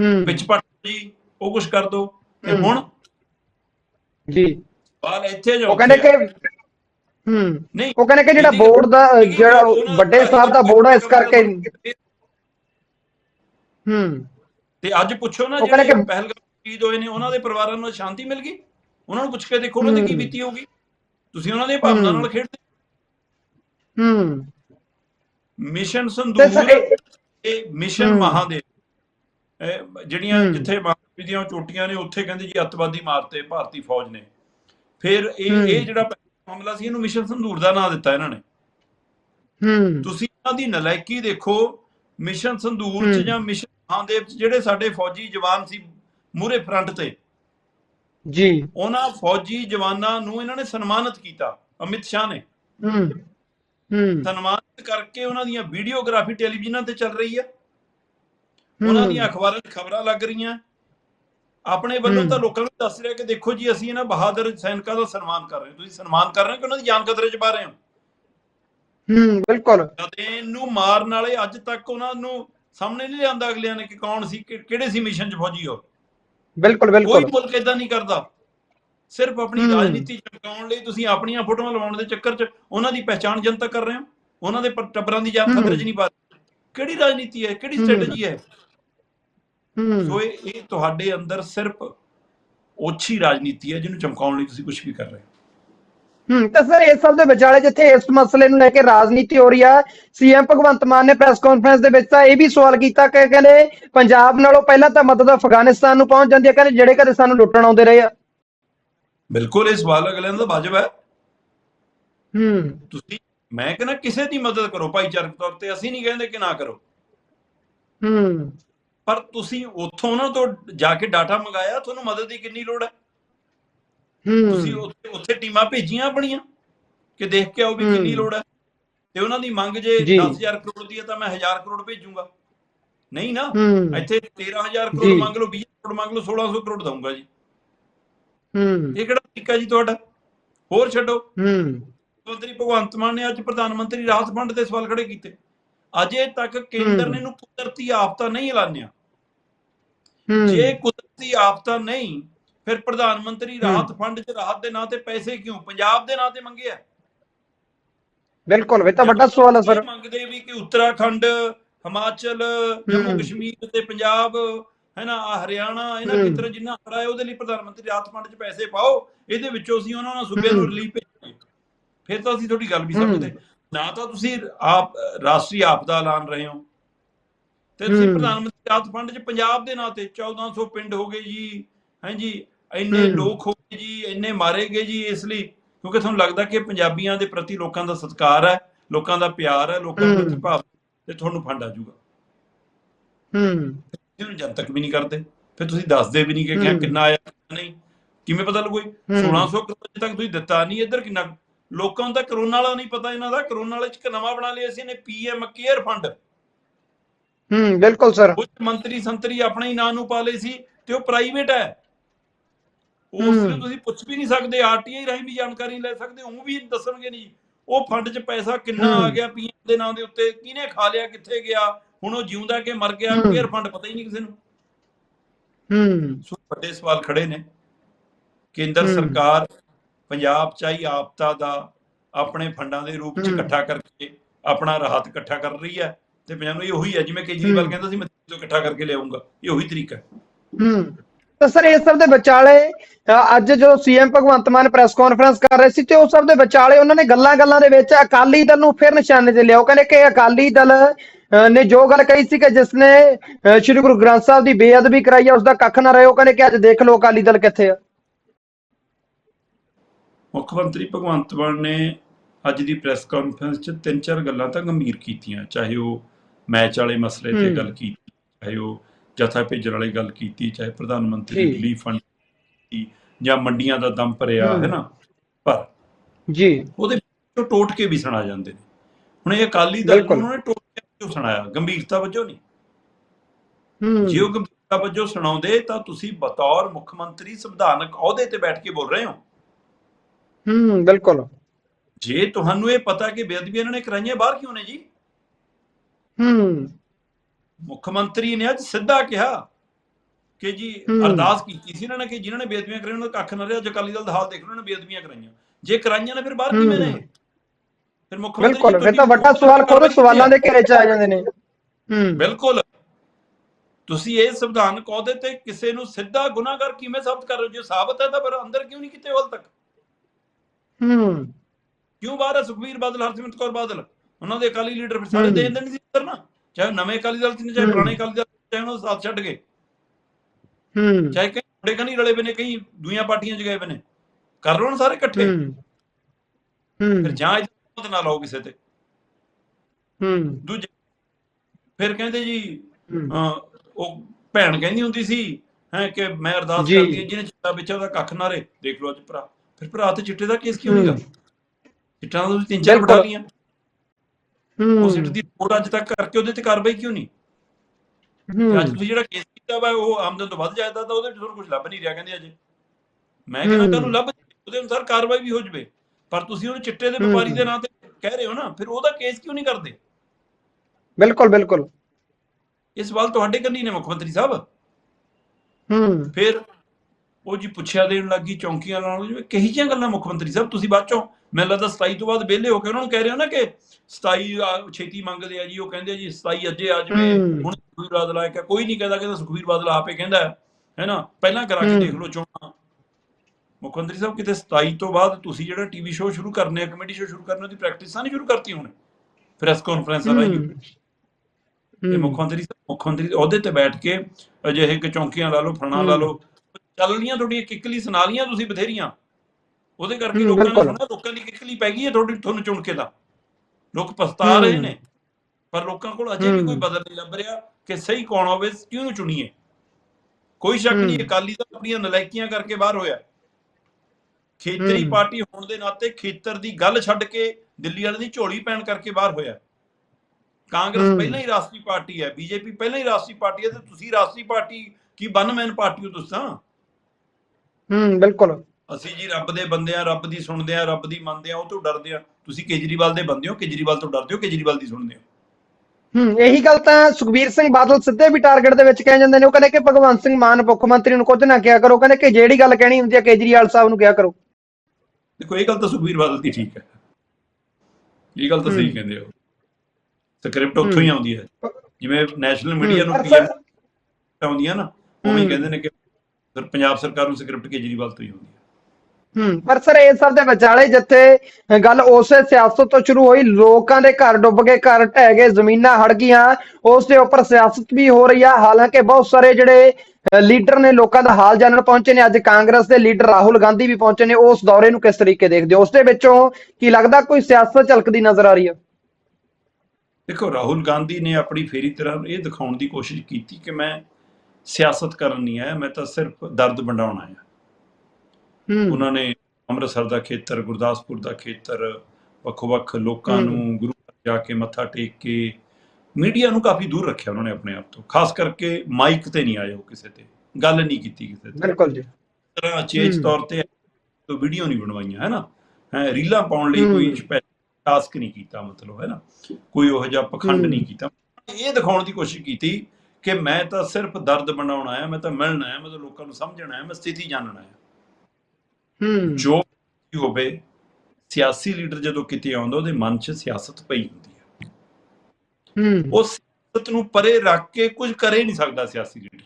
ਹੂੰ। ਵਿੱਚ ਪੱਟ ਜੀ ਉਹ ਕੁਝ ਕਰ ਦੋ। ਤੇ ਹੂੰ। ਹੁਣ ਜੀ। ਸਵਾਲ ਇੱਥੇ ਜੋ ਉਹ ਕਹਿੰਦੇ ਕਿ ਹੂੰ। ਨਹੀਂ। ਉਹ ਕਹਿੰਦੇ ਕਿ ਜਿਹੜਾ ਬੋਰਡ ਦਾ ਜਿਹੜਾ ਦਾ ਵੱਡੇ ਸਾਹਿਬ ਦਾ ਬੋਰਡ ਆ ਇਸ ਕਰਕੇ ਹੂੰ। ਤੇ ਅੱਜ ਪੁੱਛੋ ਨਾ ਜਿਹੜੇ ਕਿ- ਪਹਿਲਗਾਮ ਸ਼ਹੀਦ ਹੋਏ ਨੇ ਉਹਨਾਂ ਦੇ ਪਰਿਵਾਰਾਂ ਨੂੰ ਸ਼ਾਂਤੀ ਮਿਲ ਗਈ? ਉਹਨਾਂ ਨੂੰ ਪੁੱਛ ਕੇ ਦੇਖੋ ਉਹਨਾਂ ਦੀ ਕੀ ਹੂੰ। ਬੀਤੀ ਹੋਗੀ ਤੁਸੀਂ ਉਹਨਾਂ ਦੀਆਂ ਭਾਵਨਾ ਹੂੰ। ਨਾਲ ਖੇਡਦੇ ਹੂੰ। ਮਿਸ਼ਨ ਸੰਦੂਰ ਇਹ- ਮਿਸ਼ਨ। ਮਹਾਦੇਵ ਜਿਹੜੀਆਂ। ਜਿੱਥੇ ਮਹਾਦੇਵ ਦੀਆਂ ਚੋਟੀਆਂ ਨੇ ਉੱਥੇ ਕਹਿੰਦੇ ਜੀ ਅੱਤਵਾਦੀ ਮਾਰਤੇ ਭਾਰਤੀ ਫੌਜ ਨੇ ਫਿਰ ਇਹ। ਇਹ ਜਿਹੜਾ ਮਾਮਲਾ ਸੀ ਇਹਨੂੰ ਮਿਸ਼ਨ ਸੰਦੂਰ ਦਾ ਨਾਂ ਦਿੱਤਾ ਇਹਨਾਂ ਨੇ ਹੂੰ ਤੁਸੀਂ ਇਹਨਾਂ ਦੀ ਨਲਾਇਕੀ ਦੇਖੋ ਮਿਸ਼ਨ ਸੰਦੂਰ ਚ। ਜਾਂ ਮਿਸ਼ਨ ਮਹਾਦੇਵ ਚ ਜਿਹੜੇ ਸਾਡੇ ਫੌਜੀ ਜਵਾਨ ਸੀ ਮੂਰੇ ਫਰੰਟ ਤੇ ਜੀ ਉਹਨਾਂ ਫੌਜੀ ਜਵਾਨਾਂ ਨੂੰ ਇਹਨਾਂ ਨੇ ਸਨਮਾਨਿਤ ਕੀਤਾ ਅਮਿਤ ਸ਼ਾਹ ਨੇ ਹੂੰ ਸਨਮਾਨਿਤ ਕਰਕੇ ਉਹਨਾਂ ਦੀਆਂ ਵੀਡੀਓਗ੍ਰਾਫੀ ਟੈਲੀਵਿਜ਼ਨਾਂ ਤੇ ਚੱਲ ਰਹੀ ਆ। ਉਹਨਾਂ ਦੀਆਂ ਅਖਬਾਰਾਂ 'ਚ ਖਬਰਾਂ ਲੱਗ ਰਹੀਆਂ। ਆਪਣੇ ਵੱਲੋਂ। ਤਾਂ ਲੋਕਾਂ ਨੂੰ ਦੱਸ ਰਿਹਾ ਕਿ ਦੇਖੋ ਜੀ ਅਸੀਂ ਇਹਨਾਂ ਬਹਾਦਰ ਸੈਨਿਕਾਂ ਦਾ ਸਨਮਾਨ ਕਰ ਰਹੇ ਹਾਂ। ਤੁਸੀਂ ਸਨਮਾਨ ਕਰ ਰਹੇ ਹੋ ਕਿ ਉਹਨਾਂ ਦੀ ਜਾਨ ਖਤਰੇ 'ਚ ਪਾ ਰਹੇ ਹੋ? ਹੂੰ ਬਿਲਕੁਲ। ਜਦ ਇਹਨੂੰ ਮਾਰਨ ਵਾਲੇ ਅੱਜ ਤੱਕ ਉਹਨਾਂ ਨੂੰ ਸਾਹਮਣੇ ਨਹੀਂ ਲਿਆਂਦਾ ਅਗਲਿਆਂ ਨੇ ਕਿ ਕੌਣ ਸੀ ਕਿਹੜੇ ਸੀ ਮਿਸ਼ਨ 'ਚ ਫੌਜੀ ਹੋ ਬਿਲਕੁਲ ਕੋਈ ਬਿਲਕੁਲ ਮੁਲਕ ਇਦਾਂ ਨਹੀਂ ਕਰਦਾ। ਸਿਰਫ ਆਪਣੀ। ਰਾਜਨੀਤੀ ਚਮਕਾਉਣ ਲਈ ਤੁਸੀਂ ਆਪਣੀਆਂ ਫੋਟੋਆਂ ਲਵਾਉਣ ਦੇ ਚੱਕਰ 'ਚ ਉਹਨਾਂ ਦੀ ਪਹਿਚਾਣ ਜਨਤਕ ਕਰ ਰਹੇ ਹੋ? ਉਹਨਾਂ ਦੇ ਟੱਬਰਾਂ ਦੀ ਜਾਨ। ਖਤਰੇ 'ਚ ਨਹੀਂ ਪਾ ਕਿਹੜੀ ਰਾਜਨੀਤੀ ਹੈ? ਕਿਹੜੀ। ਸਟ੍ਰੈਟਜੀ ਹੈ? ਹੂੰ। ਸੋ ਇਹ ਇਹ ਤੁਹਾਡੇ ਅੰਦਰ ਸਿਰਫ ਓਛੀ ਰਾਜਨੀਤੀ ਹੈ ਜਿਹਨੂੰ ਚਮਕਾਉਣ ਲਈ ਤੁਸੀਂ ਕੁਝ ਵੀ ਕਰ ਰਹੇ ਹੋ। ਹੂੰ ਤਾਂ ਸਰ ਇਸ ਸਭ ਦੇ ਵਿਚਾਲੇ ਜਿੱਥੇ ਇਸ ਮਸਲੇ ਨੂੰ ਲੈ ਕੇ ਰਾਜਨੀਤੀ ਹੋ ਰਹੀ ਆ ਸੀਐਮ ਭਗਵੰਤ ਮਾਨ ਨੇ ਪ੍ਰੈਸ ਕਾਨਫਰੰਸ ਦੇ ਵਿੱਚ ਤਾਂ ਇਹ ਵੀ ਸਵਾਲ ਕੀਤਾ ਕਿ ਕਹਿੰਦੇ ਪੰਜਾਬ ਨਾਲੋਂ ਪਹਿਲਾਂ ਤਾਂ ਮਦਦ ਅਫਗਾਨਿਸਤਾਨ ਨੂੰ ਪਹੁੰਚ ਜਾਂਦੀ ਹੈ ਕਹਿੰਦੇ ਜਿਹੜੇ ਕਦੇ ਸਾਨੂੰ ਲੁੱਟਣ ਆਉਂਦੇ ਰਹੇ ਆ। ਬਿਲਕੁਲ ਇਹ ਸਵਾਲ ਅਗਲਿਆਂ ਦਾ ਵਾਜਬ ਹੈ। ਹੂੰ। ਤੁਸੀਂ ਮੈਂ ਕਹਿੰਦਾ ਕਿਸੇ ਦੀ ਮਦਦ ਕਰੋ ਭਾਈਚਾਰਕ ਤੌਰ ਤੇ ਅਸੀਂ ਨਹੀਂ ਕਹਿੰਦੇ ਕਿ ਨਾ ਕਰੋ। ਹੂੰ। ਪਰ ਤੁਸੀਂ ਉੱਥੋਂ ਉਹਨਾਂ ਤੋਂ ਜਾ ਕੇ ਡਾਟਾ ਮੰਗਾਇਆ ਤੁਹਾਨੂੰ ਮਦਦ ਦੀ ਕਿੰਨੀ ਲੋੜ ਹੈ? ਤੁਸੀਂ ਹੂੰ ਉੱਥੇ ਉੱਥੇ ਟੀਮਾਂ ਭੇਜੀਆਂ ਆਪਣੀਆਂ ਕਿ ਦੇਖ ਕੇ ਆਓ ਵੀ। ਕਿੰਨੀ ਲੋੜ ਹੈ? ਤੇ ਉਹਨਾਂ ਦੀ ਮੰਗ ਜੇ ਜੀ। 10000 ਕਰੋੜ ਦੀ ਹੈ ਤਾਂ ਮੈਂ 1000 ਕਰੋੜ ਭੇਜੂੰਗਾ। ਨਹੀਂ ਨਾ ਇੱਥੇ 13000 ਕਰੋੜ। ਮੰਗ ਲਓ 20 ਕਰੋੜ ਮੰਗ ਲਓ 1600 ਕਰੋੜ ਦਊਂਗਾ ਜੀ। ਹੂੰ। ਇਹ ਤਰੀਕਾ ਜੀ ਤੁਹਾਡਾ? ਹੋਰ ਛੱਡੋ। ਹੂੰ। ਮੰਤਰੀ ਭਗਵੰਤ ਮਾਨ ਨੇ ਅੱਜ ਪ੍ਰਧਾਨ ਮੰਤਰੀ ਰਾਹਤ ਫੰਡ ਤੇ ਸਵਾਲ ਖੜੇ ਕੀਤੇ। ਅਜੇ ਤੱਕ ਕੇਂਦਰ। ਨੇ ਇਹਨੂੰ ਕੁਦਰਤੀ ਆਫਤਾ ਨਹੀਂ ਐਲਾਨਿਆ। ਹੂੰ। ਜੇ ਕੁਦਰਤੀ ਆਫਤਾ ਨਹੀਂ ਫਿਰ ਪ੍ਰਧਾਨ ਮੰਤਰੀ ਰਾਹਤ ਫੰਡ 'ਚ ਰਾਹਤ ਦੇ ਨਾਂ ਤੇ ਪੈਸੇ ਕਿਉਂ ਪੰਜਾਬ ਦੇ ਨਾਂ ਤੇ ਮੰਗੇ ਆ ਬਿਲਕੁਲ ਇਹ ਤਾਂ ਵੱਡਾ ਸਵਾਲ ਹੈ ਸਰ। ਮੰਗਦੇ ਵੀ ਕਿ ਉੱਤਰਾਖੰਡ ਹਿਮਾਚਲ ਜੰਮੂ। ਕਸ਼ਮੀਰ ਤੇ ਪੰਜਾਬ ਹੈ ਨਾ ਆ ਹਰਿਆਣਾ ਇਹਨਾਂ। ਖੇਤਰ ਜਿੰਨਾ ਖੜਾ ਹੈ ਉਹਦੇ ਲਈ ਪ੍ਰਧਾਨ ਮੰਤਰੀ ਰਾਹਤ ਫੰਡ 'ਚ ਪੈਸੇ ਪਾਓ ਇਹਦੇ ਵਿੱਚੋਂ ਅਸੀਂ ਉਹਨਾਂ ਨੂੰ ਸੂਬੇ ਨੂੰ। ਰਿਲੀਫ ਭੇਜਾਂਗੇ ਫਿਰ ਤਾਂ ਅਸੀਂ ਤੁਹਾਡੀ ਗੱਲ ਵੀ। ਸਮਝਦੇ ਨਾ ਤਾਂ ਤੁਸੀਂ ਆਪ ਰਾਸ਼ਟਰੀ ਆਪਦਾ ਐਲਾਨ ਰਹੇ ਹੋ ਤੇ ਤੁਸੀਂ। ਪ੍ਰਧਾਨ ਮੰਤਰੀ ਰਾਹਤ ਫੰਡ 'ਚ ਪੰਜਾਬ ਦੇ ਨਾਂ ਤੇ 1400 ਪਿੰਡ ਹੋ ਗਏ ਜੀ ਹਾਂਜੀ ਇੰਨੇ। ਲੋਕ ਹੋ ਗਏ ਜੀ ਇੰਨੇ ਮਾਰੇ ਗਏ ਜੀ ਇਸ ਲਈ ਕਿਉਂਕਿ ਤੁਹਾਨੂੰ ਲੱਗਦਾ ਕਿ ਪੰਜਾਬੀਆਂ ਦੇ ਪ੍ਰਤੀ ਲੋਕਾਂ ਦਾ ਸਤਿਕਾਰ ਹੈ ਲੋਕਾਂ ਦਾ ਪਿਆਰ ਹੈ ਲੋਕਾਂ। ਨੂੰ ਭਾਵ ਤੇ ਤੁਹਾਨੂੰ ਫੰਡ ਆ ਜਾਊਗਾ ਹੂੰ ਇਹਨੂੰ ਜਨਤਕ ਵੀ ਨਹੀਂ ਕਰਦੇ ਫਿਰ ਤੁਸੀਂ ਦੱਸਦੇ ਵੀ ਨਹੀਂ ਕਿ ਹੂੰ। ਕਿੰਨਾ ਆਇਆ ਨਹੀਂ ਕਿਵੇਂ ਪਤਾ ਲੱਗੂ ਇਹ? ਹੂੰ। 1600 ਕਰੋੜ ਤੱਕ ਤੁਸੀਂ ਦਿੱਤਾ ਨਹੀਂ ਇੱਧਰ ਕਿੰਨਾ ਲੋਕਾਂ ਨੂੰ ਤਾਂ ਕਰੋਨਾ ਵਾਲਾ ਨਹੀਂ ਪਤਾ ਇਹਨਾਂ ਦਾ ਕਰੋਨਾ ਵਾਲੇ ਚ ਇੱਕ ਨਵਾਂ ਬਣਾ ਲਿਆ ਸੀ ਇਹਨੇ ਪੀਐਮ ਕੇਅਰ ਫੰਡ ਹੂੰ ਬਿਲਕੁਲ ਸਰ ਕੁਝ ਮੰਤਰੀ ਸੰਤਰੀ ਆਪਣੇ ਹੀ ਨਾਂ ਨੂੰ ਪਾ ਲਏ ਸੀ ਤੇ ਉਹ ਪ੍ਰਾਈਵੇਟ ਹੈ ਉਸ ਹੂੰ। ਨੂੰ ਤੁਸੀਂ ਪੁੱਛ ਵੀ ਨਹੀਂ ਸਕਦੇ ਆਰਟੀਆਈ ਰਾਹੀਂ ਵੀ ਜਾਣਕਾਰੀ ਲੈ ਸਕਦੇ ਉਹ ਵੀ ਦੱਸਣਗੇ ਨਹੀਂ ਉਹ ਫੰਡ 'ਚ ਪੈਸਾ ਕਿੰਨਾ ਹੂੰ। ਆ ਗਿਆ ਪੀਐਮ ਦੇ ਨਾਂ ਦੇ ਉੱਤੇ ਕਿਹਨੇ ਖਾ ਲਿਆ ਕਿੱਥੇ ਗਿਆ ਹੁਣ ਉਹ ਜਿਉਂਦਾ ਕਿ ਮਰ ਗਿਆ। ਕੇਅਰ ਫੰਡ ਪਤਾ ਹੀ ਨਹੀਂ ਕਿਸੇ ਨੂੰ ਹੂੰ ਸੋ ਵੱਡੇ ਸਵਾਲ ਖੜੇ ਨੇ ਕੇਂਦਰ। ਸਰਕਾਰ ਪੰਜਾਬ ਚਾਹੀ ਆਪਤਾ ਦਾ ਆਪਣੇ ਫੰਡਾਂ ਦੇ ਰੂਪ 'ਚ। ਇਕੱਠਾ ਕਰਕੇ ਆਪਣਾ ਰਾਹਤ ਇਕੱਠਾ ਕਰ ਰਹੀ ਹੈ ਤੇ ਪੰਜਾਬ ਨੂੰ ਇਹ ਉਹੀ ਹੈ ਜਿਵੇਂ ਕੇਜਰੀਵਾਲ। ਕਹਿੰਦਾ ਸੀ ਮੈਂ ਤੋਂ ਇਕੱਠਾ ਕਰਕੇ ਲਿਆਉਂਗਾ ਇਹ ਉਹੀ ਤਰੀਕਾ ਹੈ ਹੂੰ ਤਾਂ ਸਰ ਇਸ ਸਭ ਦੇ ਵਿਚਾਲੇ ਅੱਜ ਜੋ CM Bhagwant Mann press conference ਕਰ ਰਹੇ ਸੀ ਤੇ ਉਸ ਸਭ ਦੇ ਵਿਚਾਲੇ ਉਹਨਾਂ ਨੇ ਗੱਲਾਂ-ਗੱਲਾਂ ਦੇ ਵਿੱਚ ਅਕਾਲੀ ਦਲ ਨੂੰ ਫਿਰ ਨਿਸ਼ਾਨੇ ਤੇ ਲਿਆ ਉਹ ਕਹਿੰਦੇ ਕਿ ਅਕਾਲੀ ਦਲ ਨੇ ਜੋ ਗੱਲ ਕਹੀ ਸੀ ਕਿ ਜਿਸ ਨੇ ਸ਼੍ਰੀ ਗੁਰੂ ਗ੍ਰੰਥ ਸਾਹਿਬ ਦੀ ਬੇਅਦਬੀ ਕਰਾਈ ਹੈ ਉਸ ਦਾ ਕੱਖ ਨਾ ਰਹੇ ਉਹ ਕਹਿੰਦੇ ਕਿ ਅੱਜ ਦੇਖ ਲਓ ਅਕਾਲੀ ਦਲ ਕਿੱਥੇ ਆ ਮੁੱਖ ਮੰਤਰੀ ਭਗਵੰਤ ਮਾਨ ਨੇ ਅੱਜ ਦੀ ਪ੍ਰੈਸ ਕਾਨਫਰੰਸ 'ਚ ਤਿੰਨ ਚਾਰ ਗੱਲਾਂ ਤਾਂ ਗੰਭੀਰ ਕੀਤੀਆਂ ਚਾਹੇ ਉਹ ਮੈਚ ਵਾਲੇ ਮਸਲੇ ਤੇ। ਗੱਲ ਕੀਤੀ ਚਾਹੇ ਉਹ ਜਥਾ ਭੇਜਣ ਵਾਲੀ ਗੱਲ ਕੀਤੀ ਚਾਹੇ ਪ੍ਰਧਾਨ ਮੰਤਰੀ ਜੀ। ਰਿਲੀਫ ਫੰਡ ਕੀਤੀ ਜਾਂ ਮੰਡੀਆਂ ਦਾ ਦਮ ਭਰਿਆ ਹੂੰ। ਨਾ ਪਰ ਜੀ ਉਹਦੇ ਟੋਟ ਕੇ ਵੀ ਸੁਣਾ ਜਾਂਦੇ ਨੇ ਹੁਣ ਇਹ ਅਕਾਲੀ ਦਲ ਨੂੰ। ਉਹਨਾਂ ਨੇ ਟੋਟ ਕਿਉਂ ਸੁਣਾਇਆ? ਗੰਭੀਰਤਾ ਵਜੋਂ ਨਹੀਂ। ਹੂੰ। ਜੇ ਉਹ ਗੰਭੀਰਤਾ ਵਜੋਂ ਸੁਣਾਉਂਦੇ ਤਾਂ ਤੁਸੀਂ ਬਤੌਰ ਮੁੱਖ ਮੰਤਰੀ ਸੰਵਿਧਾਨਕ ਅਹੁਦੇ ਤੇ ਬੈਠ ਕੇ ਬੋਲ ਰਹੇ ਹੋ। ਹੂੰ ਬਿਲਕੁਲ। ਜੇ ਤੁਹਾਨੂੰ ਇਹ ਪਤਾ ਕਿ ਬੇਅਦਬੀ ਇਹਨਾਂ ਨੇ ਕਰਾਈਆਂ ਬਾਹਰ ਕਿਉਂ ਨੇ ਜੀ? ਹੂੰ। ਮੁੱਖ ਮੰਤਰੀ ਨੇ ਅੱਜ ਸਿੱਧਾ ਕਿਹਾ ਕਿ ਜੀ। ਅਰਦਾਸ ਕੀਤੀ ਸੀ ਇਹਨਾਂ ਨੇ ਕਿ ਜਿਨ੍ਹਾਂ ਨੇ ਬੇਅਦਬੀਆਂ ਕਰਾਈਆਂ ਉਹਨਾਂ ਦਾ ਕੱਖ ਨਾ ਰਿਹਾ ਅੱਜ ਅਕਾਲੀ ਦਲ ਦਾ ਹਾਲ ਦੇਖ ਲਓ ਉਹਨਾਂ ਨੇ ਬੇਅਦਬੀਆਂ ਕਰਾਈਆਂ। ਜੇ ਕਰਾਈਆਂ ਨੇ ਫਿਰ ਬਾਹਰ। ਕਿਵੇਂ ਨੇ? ਫਿਰ ਮੁੱਖ ਮੰਤਰੀ ਬਿਲਕੁਲ ਫਿਰ ਤਾਂ ਵੱਡਾ ਸਵਾਲ ਖੁਦ ਸਵਾਲਾਂ ਦੇ ਘੇਰੇ ਚ ਆ ਜਾਂਦੇ ਨੇ। ਹੂੰ। ਬਿਲਕੁਲ। ਤੁਸੀਂ ਇਹ ਸੰਵਿਧਾਨਕ ਅਹੁਦੇ ਤੇ ਕਿਸੇ ਨੂੰ ਸਿੱਧਾ ਗੁਨਾਹਗਰ ਕਿਵੇਂ ਸਾਬਤ ਕਰ ਰਹੇ ਹੋ? ਜੇ ਸਾਬਤ ਹੈ ਤਾਂ ਫਿਰ ਅੰਦਰ ਕਿਉਂ ਨਹੀਂ ਕੀਤੇ ਹਾਲ ਤੱਕ? ਹੂੰ। ਕਿਉਂ ਬਾਹਰ ਹੈ? ਸੁਖਬੀਰ ਬਾਦਲ ਹਰਸਿਮਰਤ ਕੌਰ ਬਾਦਲ। ਉਹਨਾਂ ਦੇ ਅਕਾਲੀ ਲੀਡਰ ਫਿਰ ਸਾਰੇ ਹੂੰ। ਦੇ ਨਹੀਂ ਸੀ ਅੰਦਰ ਨਾ ਚਾਹੇ ਨਵੇਂ ਅਕਾਲੀ ਦਲ ਚ ਚਾਹੇ। ਪੁਰਾਣੇ ਅਕਾਲੀ ਦਲ 'ਚ, ਚਾਹੇ ਉਹਨਾਂ ਸਾਥ ਛੱਡ ਗਏ ਹੂੰ। ਚਾਹੇ ਕਈ ਮੁੰਡੇ ਕਨੀ ਰਲੇ ਬਨੇ ਕਈ ਦੂਈਆਂ ਪਾਰਟੀਆਂ ਚ ਗਏ ਬਨੇ ਕਰ ਨਾ ਸਾਰੇ ਇਕੱਠੇ। ਹੂੰ। ਫਿਰ ਜਾਂ ਇਹਦੇ ਨਾ ਲਾਓ ਕਿਸੇ ਤੇ। ਹੂੰ। ਦੂਜੇ ਫਿਰ ਕਹਿੰਦੇ ਜੀ ਉਹ ਭੈਣ ਕਹਿੰਦੀ ਹੁੰਦੀ ਸੀ ਹੈ ਕਿ ਮੈਂ ਅਰਦਾਸ। ਕਰਦੀ ਹਾਂ ਜਿਹਨੇ ਚਿੱਟਾ ਵਿੱਚ ਉਹਦਾ ਕੱਖ ਨਾ ਰੇ ਦੇਖ ਲਓ ਅੱਜ ਭਰਾ। ਫਿਰ ਭਰਾ ਤੇ ਚਿੱਟੇ ਦਾ ਕੇਸ ਕਿਉਂ ਨਹੀਂਗਾ। ਚਿੱਟਾ ਤਾਂ ਤੁਸੀਂ ਤਿੰਨ ਚਾਰ। ਬਣਾ ਲਈਆਂ ਉਹ ਸਿੱਟ ਦੀ ਰਿਪੋਰਟ ਅੱਜ ਤੱਕ ਕਰਕੇ ਉਹਦੇ ਤੇ ਕਾਰਵਾਈ ਕਿਉਂ ਨਹੀਂ? ਤੇ ਅੱਜ ਤੁਸੀਂ ਜਿਹੜਾ ਕੇਸ ਕੀਤਾ ਵਾ ਉਹ ਆਮਦਨ ਤੋਂ ਵੱਧ ਜਾਇਦਾ ਤਾਂ ਉਹਦੇ ਤੁਹਾਨੂੰ ਕੁਝ ਲੱਭ ਨਹੀਂ ਰਿਹਾ ਕਹਿੰਦੇ ਅਜੇ। ਮੈਂ ਕਹਿੰਦਾ। ਤੁਹਾਨੂੰ ਲੱਭ ਉਹਦੇ ਅਨੁਸਾਰ ਕਾਰਵਾਈ ਵੀ ਹੋ ਜਵੇ। ਪਰ ਤੁਸੀਂ ਉਹਨੂੰ ਚਿੱਟੇ ਦੇ। ਵਪਾਰੀ ਦੇ ਨਾਂ ਤੇ ਕਹਿ ਰਹੇ ਹੋ ਨਾ ਫਿਰ ਉਹਦਾ ਕੇਸ ਕਿਉਂ ਨਹੀਂ ਕਰਦੇ? ਬਿਲਕੁਲ ਬਿਲਕੁਲ। ਇਹ ਸਵਾਲ ਤੁਹਾਡੇ ਕੰਨੀ ਨੇ ਮੁੱਖ ਮੰਤਰੀ ਸਾਹਿਬ। ਹੂੰ। ਫਿਰ ਉਹ ਜੀ ਪੁੱਛਿਆ ਦੇਣ ਲੱਗੀ ਚੌਂਕੀਆਂ ਨਾਲ ਜਿਵੇਂ ਕਹੀ ਜਿਹੀਆਂ ਗੱਲਾਂ ਮੁੱਖ ਮੰਤਰੀ ਸਾਹਿਬ? ਤੁਸੀਂ ਬਾਅਦ ਚੋਂ ਮੈਨੂੰ ਲੱਗਦਾ 27 ਤੋਂ ਬਾਅਦ ਵਿਹਲੇ ਹੋ ਕੇ ਉਹਨਾਂ ਨੂੰ ਕਹਿ ਰਹੇ ਹੋ ਨਾ ਕਿ 27 ਆ, ਛੇਤੀ ਮੰਗਦੇ ਆ ਜੀ ਉਹ ਕਹਿੰਦੇ ਜੀ 27 ਅੱਜੇ ਆ ਜਵੇ। ਹੁਣ ਸੁਖਬੀਰ ਬਾਦਲ ਆਇਆ ਕੋਈ ਨਹੀਂ ਕਹਿੰਦਾ ਕਿ ਸੁਖਬੀਰ ਬਾਦਲ ਆਪੇ ਕਹਿੰਦਾ ਹੈ ਨਾ? ਪਹਿਲਾਂ ਕਰਾ ਕੇ। ਦੇਖ ਲਓ ਚੋਣਾਂ। ਮੁੱਖ ਮੰਤਰੀ ਸਾਹਿਬ ਕਿਤੇ 27 ਤੋਂ ਬਾਅਦ ਤੁਸੀਂ ਜਿਹੜਾ ਟੀਵੀ ਸ਼ੋਅ ਸ਼ੁਰੂ ਕਰਨੇ ਆ ਕਮੇਡੀ ਸ਼ੋਅ ਸ਼ੁਰੂ ਕਰਨੇ ਦੀ ਪ੍ਰੈਕਟਿਸਾਂ ਨਹੀਂ ਸ਼ੁਰੂ ਕਰਤੀ ਹੁਣ ਪ੍ਰੈਸ ਕਾਨਫਰੰਸਾਂ ਹੂੰ ਲਾਈਓ ਤੇ ਮੁੱਖ ਮੰਤਰੀ ਮੁੱਖ ਮੰਤਰੀ ਦੇ ਅਹੁਦੇ ਤੇ ਬੈਠ ਕੇ ਅਜਿਹੇ ਕਿ ਚੌਂਕੀਆਂ ਲਾ ਲਓ ਫਣਾ ਲਾ। ਲਓ ਚੱਲਣੀਆਂ ਤੁਹਾਡੀਆਂ ਕਿੱਕਲੀ ਸੁਣਾ ਲੀਆਂ ਤੁਸੀਂ ਬਥੇਰੀਆਂ ਉਹਦੇ ਕਰਕੇ ਲੋਕਾਂ ਨੇ। ਸੁਣਿਆ ਲੋਕਾਂ ਦੀ ਕਿੱਕਲੀ ਪੈ ਗਈ ਹੈ ਤੁਹਾਡੀ ਤੁਹਾਨੂੰ ਚੁਣ ਕੇ ਦਾ ਲੋਕ ਪਛਤਾ। ਰਹੇ ਨੇ ਪਰ ਲੋਕਾਂ ਕੋਲ ਅਜੇ ਵੀ। ਕੋਈ ਬਦਲ ਨਹੀਂ ਲੱਭ ਰਿਹਾ ਕਿ ਸਹੀ ਕੌਣ ਹੋਵੇ ਕਿਹਨੂੰ ਚੁਣੀਏ ਕੋਈ ਸ਼ੱਕ ਨਹੀਂ। ਅਕਾਲੀ ਦਲ ਆਪਣੀਆਂ ਨਲਾਇਕੀਆਂ ਕਰਕੇ ਬਾਹਰ ਹੋਇਆ ਖੇਤਰੀ। ਪਾਰਟੀ ਹੋਣ ਦੇ ਨਾਤੇ ਖੇਤਰ ਦੀ ਗੱਲ ਛੱਡ ਕੇ ਦਿੱਲੀ ਵਾਲੇ ਦੀ ਝੋਲੀ ਪੈਣ ਕਰਕੇ ਬਾਹਰ ਹੋਇਆ। ਕਾਂਗਰਸ। ਪਹਿਲਾਂ ਹੀ ਰਾਸ਼ਟਰੀ ਪਾਰਟੀ ਹੈ ਬੀਜੇਪੀ ਪਹਿਲਾਂ ਹੀ ਰਾਸ਼ਟਰੀ ਪਾਰਟੀ ਹੈ ਤੇ ਤੁਸੀਂ ਰਾਸ਼ਟਰੀ ਪਾਰਟੀ ਕੀ ਵਨ ਪਾਰਟੀ ਹੋ ਤੁਸੀਂ ਹੂੰ ਬਿਲਕੁਲ। ਅਸੀਂ ਜੀ ਰੱਬ ਦੇ ਬੰਦੇ ਆ ਰੱਬ ਦੀ ਸੁਣਦੇ ਆ ਰੱਬ ਦੀ ਮੰਨਦੇ ਆ ਉਹ ਤੋਂ ਡਰਦੇ ਆ ਤੁਸੀਂ ਕੇਜਰੀਵਾਲ ਦੇ ਬੰਦੇ ਹੋ ਕੇਜਰੀਵਾਲ ਤੋਂ ਡਰਦੇ ਹੋ ਕੇਜਰੀਵਾਲ ਦੀ ਸੁਣਦੇ ਹੋ? ਹੂੰ ਇਹੀ ਗੱਲ ਤਾਂ ਸੁਖਬੀਰ ਸਿੰਘ ਬਾਦਲ ਸਿੱਧੇ ਵੀ ਟਾਰਗੇਟ ਦੇ ਵਿੱਚ ਕਹਿ ਜਾਂਦੇ ਨੇ ਉਹ ਕਹਿੰਦੇ ਕਿ ਭਗਵੰਤ ਸਿੰਘ ਮਾਨ ਮੁੱਖ ਮੰਤਰੀ ਨੂੰ ਕੁਝ ਨਾ ਕਿਹਾ ਕਰੋ ਕਹਿੰਦੇ ਕਿ ਜਿਹੜੀ ਗੱਲ ਕਹਿਣੀ ਹੁੰਦੀ ਹੈ ਕੇਜਰੀਵਾਲ ਸਾਹਿਬ ਨੂੰ ਕਿਹਾ ਕਰੋ। ਦੇਖੋ ਇਹ ਗੱਲ ਤਾਂ ਸੁਖਬੀਰ ਬਾਦਲ ਦੀ ਠੀਕ ਹੈ। ਇਹ ਗੱਲ ਤਾਂ ਸਹੀ। ਕਹਿੰਦੇ ਹੋ। ਸਕ੍ਰਿਪਟ ਉੱਥੋਂ ਹੀ ਆਉਂਦੀ ਹੈ। ਜਿਵੇਂ ਨੈਸ਼ਨਲ ਮੀਡੀਆ ਨੂੰ ਪੀਐਮ ਆਉਂਦੀਆਂ ਨਾ ਉਵੇਂ ਹੀ ਹੂੰ। ਕਹਿੰਦੇ ਨੇ ਕਿ ਫਿਰ ਪੰਜਾਬ ਸਰਕਾਰ ਨੂੰ ਸਕ੍ਰਿਪਟ ਕੇਜਰੀਵਾਲ ਤੋਂ ਹੀ ਆਉਂਦੀ ਹੈ। ਹੂੰ, ਪਰ ਸਰ, ਇਹ ਸਭ ਦੇ ਵਿਚਾਲੇ ਜਿੱਥੇ ਗੱਲ ਉਸੇ ਸਿਆਸਤ ਤੋਂ ਸ਼ੁਰੂ ਹੋਈ, ਲੋਕਾਂ ਦੇ ਘਰ ਡੁੱਬ ਗਏ, ਘਰ ਢਹਿ ਗਏ, ਜ਼ਮੀਨਾਂ ਹੜ ਗਈਆਂ, ਉਸ ਦੇ ਉੱਪਰ ਸਿਆਸਤ ਵੀ ਹੋ ਰਹੀ ਆ। ਹਾਲਾਂਕਿ ਬਹੁਤ ਸਾਰੇ ਜਿਹੜੇ ਲੀਡਰ ਨੇ ਲੋਕਾਂ ਦਾ ਹਾਲ ਜਾਣਨ ਪਹੁੰਚੇ ਨੇ, ਅੱਜ ਕਾਂਗਰਸ ਦੇ ਲੀਡਰ ਰਾਹੁਲ ਗਾਂਧੀ ਵੀ ਪਹੁੰਚੇ ਨੇ, ਉਸ ਦੌਰੇ ਨੂੰ ਕਿਸ ਤਰੀਕੇ ਦੇਖਦੇ ਹੋ? ਉਸ ਦੇ ਵਿੱਚੋਂ ਕੀ ਲੱਗਦਾ ਕੋਈ ਸਿਆਸਤ ਝਲਕਦੀ ਨਜ਼ਰ ਆ ਰਹੀ ਹੈ ਦੇਖੋ, ਰਾਹੁਲ ਗਾਂਧੀ ਨੇ ਆਪਣੀ ਫੇਰੀ ਤਰ੍ਹਾਂ ਇਹ ਦਿਖਾਉਣ ਦੀ ਕੋਸ਼ਿਸ਼ ਕੀਤੀ ਕਿ ਮੈਂ ਸਿਆਸਤ ਕਰਨ ਨਹੀਂ ਆਇਆ, ਮੈਂ ਤਾਂ ਸਿਰਫ ਦਰਦ ਵੰਡਾਉਣ ਆਇਆ। ਉਹਨਾਂ ਨੇ ਅੰਮ੍ਰਿਤਸਰ ਦਾ ਖੇਤਰ ਗੁਰਦਾਸਪੁਰ ਦਾ ਖੇਤਰ ਵੱਖ-ਵੱਖ ਲੋਕਾਂ। ਨੂੰ ਗੁਰੂ ਘਰ ਜਾ ਕੇ ਮੱਥਾ ਟੇਕ ਕੇ ਮੀਡੀਆ ਨੂੰ ਕਾਫੀ ਦੂਰ ਰੱਖਿਆ ਉਹਨਾਂ ਨੇ ਆਪਣੇ ਆਪ ਤੋਂ ਖਾਸ ਕਰਕੇ ਮਾਈਕ ਤੇ ਨਹੀਂ ਆਏ ਉਹ ਕਿਸੇ ਤੇ ਗੱਲ ਨਹੀਂ ਕੀਤੀ ਕਿਸੇ ਤੇ। ਬਿਲਕੁਲ ਜੀ। ਤਰ੍ਹਾਂ ਚੇਜ ਹੂੰ। ਤੌਰ ਤੇ ਕੋਈ ਵੀਡੀਓ ਨਹੀਂ ਬਣਵਾਈਆਂ ਹੈ ਨਾ? ਹੈ ਰੀਲਾਂ ਪਾਉਣ ਲਈ ਕੋਈ ਟਾਸਕ ਨਹੀਂ ਕੀਤਾ ਮਤਲਬ ਹੈ ਨਾ? ਕੋਈ ਉਹ ਜਿਹਾ ਪਖੰਡ। ਨਹੀਂ ਕੀਤਾ। ਇਹ ਦਿਖਾਉਣ ਦੀ ਕੋਸ਼ਿਸ਼ ਕੀਤੀ ਕਿ ਮੈਂ ਤਾਂ ਸਿਰਫ ਦਰਦ ਬਣਾਉਣ ਆਇਆ ਮੈਂ ਤਾਂ ਮਿਲਣ ਆਇਆ ਮੈਂ ਤਾਂ ਲੋਕਾਂ ਨੂੰ ਸਮਝਣ ਆਇਆ ਮੈਂ ਸਥਿਤੀ ਜਾਣਨ ਆਇਆ। ਜੋ ਹੋਵੇ ਸਿਆਸੀ ਲੀਡਰ ਜਦੋਂ ਕਿਤੇ ਆਉਂਦਾ ਉਹਦੇ ਮਨ 'ਚ ਸਿਆਸਤ ਪਈ ਹੁੰਦੀ ਹੈ ਹੂੰ। ਉਹ ਸਿਆਸਤ ਨੂੰ ਪਰੇ ਰੱਖ ਕੇ ਕੁਝ ਕਰੇ ਨਹੀਂ ਸਕਦਾ ਸਿਆਸੀ ਲੀਡਰ।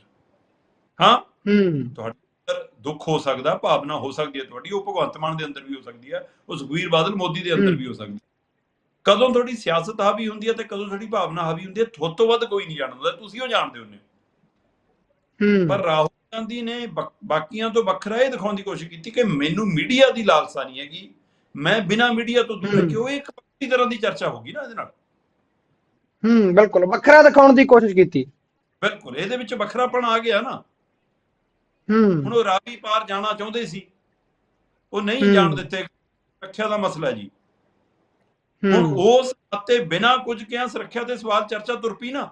ਹਾਂ? ਹੂੰ। ਤੁਹਾਡੇ ਅੰਦਰ ਦੁੱਖ ਹੋ ਸਕਦਾ ਭਾਵਨਾ ਹੋ ਸਕਦੀ ਹੈ ਤੁਹਾਡੀ ਉਹ ਭਗਵੰਤ ਮਾਨ ਦੇ ਅੰਦਰ ਵੀ ਹੋ ਸਕਦੀ ਹੈ ਉਹ ਸੁਖਬੀਰ ਬਾਦਲ ਮੋਦੀ ਦੇ ਅੰਦਰ। ਵੀ ਹੋ ਸਕਦੀ ਹੈ ਕਦੋਂ ਤੁਹਾਡੀ ਸਿਆਸਤ ਹਾਵੀ ਹੁੰਦੀ ਹੈ ਤੇ ਕਦੋਂ ਤੁਹਾਡੀ ਭਾਵਨਾ ਹਾਵੀ ਹੁੰਦੀ ਹੈ ਤੁਹਾਡੇ ਤੋਂ ਵੱਧ ਕੋਈ ਨਹੀਂ ਜਾਣਦਾ। ਤੁਸੀਂ ਉਹ ਜਾਣਦੇ ਹੁੰਦੇ ਪਰ ਰਾਹੁਲ ਗਾਂਧੀ ਨੇ ਬਾਕੀਆਂ ਤੋਂ ਵੱਖਰਾ ਇਹ ਦਿਖਾਉਣ ਦੀ ਕੋਸ਼ਿਸ਼ ਕੀਤੀ ਕਿ ਮੈਨੂੰ ਮੀਡੀਆ ਦੀ ਲਾਲਸਾ ਨਹੀਂ ਹੈਗੀ। ਮੈਂ ਬਿਨਾ ਮੀਡੀਆ ਤੋਂ ਦੂਰ ਹੂੰ। ਕਿ ਉਹ ਇੱਕ ਵੱਖਰੀ ਤਰ੍ਹਾਂ ਦੀ ਚਰਚਾ ਹੋਗੀ ਨਾ ਇਹਦੇ ਨਾਲ। ਹੂੰ ਬਿਲਕੁਲ। ਵੱਖਰਾ ਦਿਖਾਉਣ ਦੀ ਕੋਸ਼ਿਸ਼ ਕੀਤੀ। ਬਿਲਕੁਲ ਇਹਦੇ ਵਿੱਚ ਵੱਖਰਾਪਣ ਆ ਗਿਆ ਨਾ। ਹੂੰ। ਹੁਣ ਉਹ ਰਾਵੀ ਪਾਰ ਜਾਣਾ ਚਾਹੁੰਦੇ ਸੀ। ਉਹ ਨਹੀਂ। ਜਾਣ ਦਿੱਤੇ। ਸੁਰੱਖਿਆ ਦਾ ਮਸਲਾ ਜੀ। ਹੁਣ ਹੂੰ ਉਸ ਅਤੇ ਬਿਨਾਂ ਕੁਝ ਕਿਹਾ ਸੁਰੱਖਿਆ ਦੇ ਸਵਾਲ ਚਰਚਾ ਤੁਰ ਪਈ ਨਾ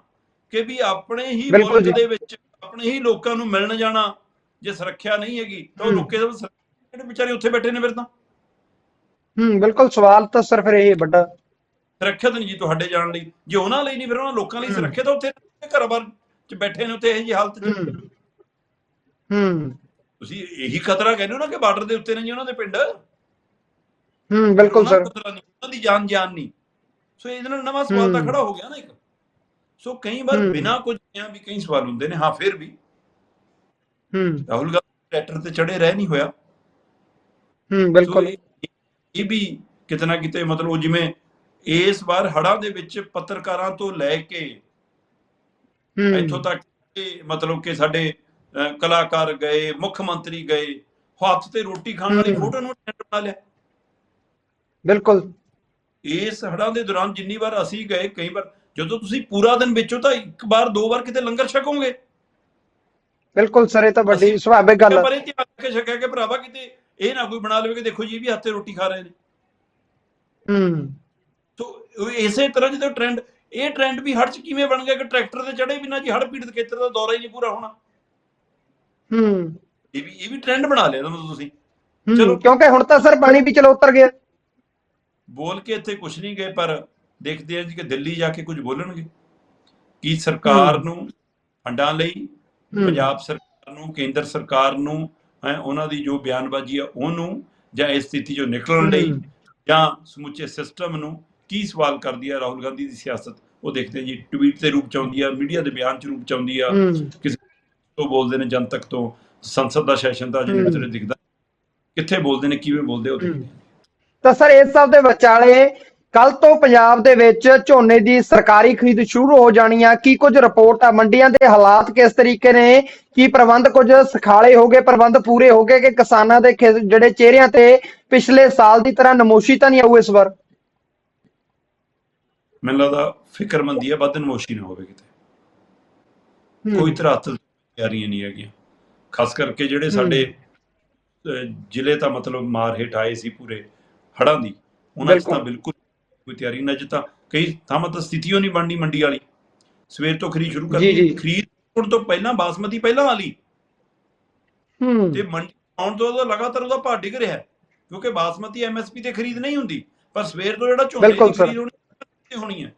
ਕਿ ਵੀ ਆਪਣੇ ਹੀ ਮੁਲਕ। ਦੇ ਵਿੱਚ ਆਪਣੇ ਹੀ ਲੋਕਾਂ ਨੂੰ ਮਿਲਣ ਜਾਣਾ ਜੇ ਸੁਰੱਖਿਆ ਨਹੀਂ ਹੈਗੀ ਤਾਂ ਉਹ। ਲੋਕੇ ਦੇ ਜਿਹੜੇ ਵਿਚਾਰੇ ਉੱਥੇ ਬੈਠੇ ਨੇ ਫਿਰ ਤਾਂ। ਹੂੰ ਬਿਲਕੁਲ ਸਵਾਲ ਤਾਂ ਸਿਰਫ ਇਹ ਵੱਡਾ। ਸੁਰੱਖਿਅਤ ਨਹੀਂ ਜੀ ਤੁਹਾਡੇ ਜਾਣ ਲਈ। ਜੇ ਉਹਨਾਂ ਲਈ ਨਹੀਂ ਫਿਰ ਉਹਨਾਂ ਲੋਕਾਂ ਲਈ। ਸੁਰੱਖਿਅਤ ਉੱਥੇ ਘਰ-ਬਾਰ ਚ ਬੈਠੇ ਨੇ ਉੱਥੇ ਇਹ ਜੀ ਹਾਲਤ ਚ ਹੂੰ। ਤੁਸੀਂ ਇਹੀ ਖਤਰਾ ਕਹਿੰਦੇ ਹੋ ਨਾ ਕਿ ਬਾਰਡਰ ਦੇ ਉੱਤੇ ਨੇ ਜੀ ਉਹਨਾਂ ਦੇ ਪਿੰਡ? ਹੂੰ ਬਿਲਕੁਲ ਸਰ। ਉਹਨਾਂ ਦੀ ਜਾਨ ਜਾਨ ਨਹੀਂ। ਸੋ ਇਹਦੇ ਨਾਲ ਨਵਾਂ ਸਵਾਲ ਤਾਂ। ਖੜਾ ਹੋ ਗਿਆ ਨਾ ਇੱਕ। ਸੋ ਕਈ ਵਾਰ। ਬਿਨਾਂ ਕੁਝ ਕਿਹਾ ਵੀ ਕਈ ਸਵਾਲ ਹੁੰਦੇ ਨੇ ਹਾਂ ਫਿਰ ਵੀ। ਹੂੰ। ਰਾਹੁਲ ਗਾਂਧੀ ਟਰੈਕਟਰ ਤੇ ਚੜੇ ਰਹਿ ਨਹੀਂ ਹੋਇਆ। ਹੂੰ ਬਿਲਕੁਲ। ਇਹ ਵੀ ਕਿਤੇ ਨਾ ਕਿਤੇ ਮਤਲਬ ਉਹ ਜਿਵੇਂ ਇਸ ਵਾਰ ਹੜ੍ਹਾਂ ਦੇ ਵਿੱਚ ਪੱਤਰਕਾਰਾਂ ਤੋਂ ਲੈ ਕੇ ਹੂੰ। ਇੱਥੋਂ ਤੱਕ ਕਿ ਮਤਲਬ ਕਿ ਸਾਡੇ ਕਲਾਕਾਰ ਗਏ ਮੁੱਖ ਮੰਤਰੀ ਗਏ ਹੱਥ ਤੇ ਰੋਟੀ ਖਾਣ ਵਾਲੀ। ਫੋਟੋ ਨੂੰ ਟ੍ਰੈਂਡ ਬਣਾ ਲਿਆ। ਬਿਲਕੁਲ। ਇਸ ਹੜ੍ਹਾਂ ਦੇ ਦੌਰਾਨ ਜਿੰਨੀ ਵਾਰ ਅਸੀਂ ਗਏ ਕਈ ਵਾਰ ਜਦੋਂ ਤੁਸੀਂ ਪੂਰਾ ਦਿਨ ਵਿੱਚੋਂ ਤਾਂ ਇੱਕ ਵਾਰ ਦੋ ਵਾਰ ਕਿਤੇ ਲੰਗਰ ਛਕੋਗੇ? ਬਿਲਕੁਲ ਸਰ ਇਹ ਤਾਂ ਵੱਡੀ ਸੁਭਾਵਿਕ ਗੱਲ ਹੈ ਪਰ ਇਹ ਧਿਆਨ ਕੇ ਛਕਿਆ ਕਿ ਭਰਾਵਾ ਕਿਤੇ ਇਹ ਨਾ ਕੋਈ ਬਣਾ ਲਵੇ ਕਿ ਦੇਖੋ ਜੀ ਵੀ ਹੱਥੇ ਰੋਟੀ ਖਾ ਰਹੇ ਨੇ। ਹੂੰ। ਤੋ ਇਸੇ ਤਰ੍ਹਾਂ ਜਦੋਂ ਟ੍ਰੈਂਡ ਇਹ ਟ੍ਰੈਂਡ ਵੀ ਹੜ੍ਹ ਚ ਕਿਵੇਂ ਬਣ ਗਿਆ ਕਿ ਟਰੈਕਟਰ ਤੇ ਚੜੇ ਬਿਨਾਂ ਜੀ ਹੜ੍ਹ ਪੀੜਤ ਖੇਤਰ ਦਾ ਦੌਰਾ ਹੀ ਨਹੀਂ ਪੂਰਾ ਹੋਣਾ। ਹੂੰ। ਇਹ ਵੀ ਇਹ ਵੀ ਟ੍ਰੈਂਡ ਬਣਾ ਲਿਆ ਤੁਹਾਨੂੰ ਤੁਸੀਂ। ਚਲੋ। ਕਿਉਂਕਿ ਹੁਣ ਤਾਂ ਸਰ ਪਾਣੀ ਵੀ ਚਲੋ ਉਤਰ ਗਿਆ। ਬੋਲ ਕੇ ਇੱਥੇ ਕੁਝ ਨਹੀਂ ਗਏ ਪਰ ਦੇਖਦੇ ਆ ਜੀ ਕਿ ਦਿੱਲੀ ਜਾ ਕੇ ਕੁਝ ਬੋਲਣਗੇ। ਕੀ ਸਰਕਾਰ। ਨੂੰ ਫੰਡਾਂ ਲਈ ਪੰਜਾਬ ਸਰਕਾਰ ਨੂੰ ਕੇਂਦਰ ਸਰਕਾਰ ਨੂੰ ਹੈ ਉਹਨਾਂ ਦੀ ਜੋ ਬਿਆਨਬਾਜ਼ੀ ਆ ਉਹਨੂੰ ਜਾਂ ਇਸ ਸਥਿਤੀ ਚੋਂ ਨਿਕਲਣ ਲਈ ਜਾਂ ਸਮੁੱਚੇ ਸਿਸਟਮ ਨੂੰ ਕੀ ਸਵਾਲ ਕਰਦੀ ਹੈ ਰਾਹੁਲ ਗਾਂਧੀ ਦੀ ਸਿਆਸਤ? ਉਹ ਦੇਖਦੇ ਆ ਜੀ ਟਵੀਟ ਦੇ ਰੂਪ ਚ ਆਉਂਦੀ ਆ ਮੀਡੀਆ ਦੇ ਬਿਆਨ ਚ ਰੂਪ ਚ ਆਉਂਦੀ ਆ। ਹੂੰ। ਤੋਂ ਬੋਲਦੇ ਨੇ ਜਨਤਕ ਤੋਂ ਸੰਸਦ ਦਾ ਸੈਸ਼ਨ ਦਾ ਜਿਹਦੇ ਵਿੱਚ। ਦਿਖਦਾ। ਕਿੱਥੇ ਬੋਲਦੇ ਨੇ ਕਿਵੇਂ ਬੋਲਦੇ ਆ, ਉਹ ਦੇਖਦੇ ਆ। ਤਾਂ ਸਰ ਇਸ ਸਭ ਦੇ ਵਿਚਾਲੇ ਕੱਲ ਤੋਂ ਪੰਜਾਬ ਦੇ ਵਿੱਚ ਝੋਨੇ ਦੀ ਸਰਕਾਰੀ ਖਰੀਦ ਸ਼ੁਰੂ ਹੋ ਜਾਣੀ ਆ। ਕੀ ਕੁਝ ਰਿਪੋਰਟ ਆ? ਮੰਡੀਆਂ ਦੇ ਹਾਲਾਤ ਕਿਸ ਤਰੀਕੇ ਨੇ? ਕੀ ਪ੍ਰਬੰਧ ਕੁਝ ਸਖਾਲੇ ਹੋ ਗਏ? ਪ੍ਰਬੰਧ ਪੂਰੇ ਹੋ ਗਏ ਕਿ ਕਿਸਾਨਾਂ ਦੇ ਜਿਹੜੇ ਚਿਹਰਿਆਂ ਤੇ ਪਿਛਲੇ ਸਾਲ ਦੀ ਤਰ੍ਹਾਂ ਨਮੋਸ਼ੀ ਤਾਂ ਨਹੀਂ ਆਊ ਇਸ ਵਾਰ? ਮੈਨੂੰ ਲੱਗਦਾ ਫਿਕਰਮੰਦੀ ਹੈ ਵੱਧ ਨਮੋਸ਼ੀ ਨਾ ਹੋਵੇ ਕਿਤੇ। ਕੋਈ ਧਰਾਤਲ ਤਿਆਰੀਆਂ ਨਹੀਂ ਹੈਗੀਆਂ। ਖਾਸ ਕਰਕੇ ਜਿਹੜੇ ਸਾਡੇ ਜ਼ਿਲ੍ਹੇ ਤਾਂ ਮਤਲਬ ਮਾਰ ਹੇਠ ਆਏ ਸੀ ਪੂਰੇ ਹੜ੍ਹਾਂ ਦੀ। ਉਹਨਾਂ 'ਚ ਤਾਂ ਬਿਲਕੁਲ। ਕੋਈ ਤਿਆਰੀ ਨਾ ਜਿੱਤਾ ਕਈ ਥਾਵਾਂ ਤਾਂ ਸਥਿਤੀ ਨਹੀਂ ਬਣਨੀ ਮੰਡੀ ਵਾਲੀ। ਸਵੇਰ ਤੋਂ ਖਰੀਦ ਸ਼ੁਰੂ ਜੀ। ਖਰੀਦ ਹੋਣ ਤੋਂ ਪਹਿਲਾਂ ਬਾਸਮਤੀ ਪਹਿਲਾਂ ਵਾਲੀ। ਹੂੰ। ਤੇ ਮੰਡੀ ਆਉਣ ਤੋਂ ਉਹਦਾ ਲਗਾਤਾਰ ਉਹਦਾ ਭਾਅ ਡਿੱਗ ਰਿਹਾ ਹੈ ਕਿਉਂਕਿ ਬਾਸਮਤੀ ਐਮਐਸਪੀ ਤੇ ਖਰੀਦ ਨਹੀਂ ਹੁੰਦੀ। ਪਰ ਸਵੇਰ ਤੋਂ ਜਿਹੜਾ ਝੋਨੇ ਦੀ। ਖਰੀਦ ਹੋਣੀ ਹੈ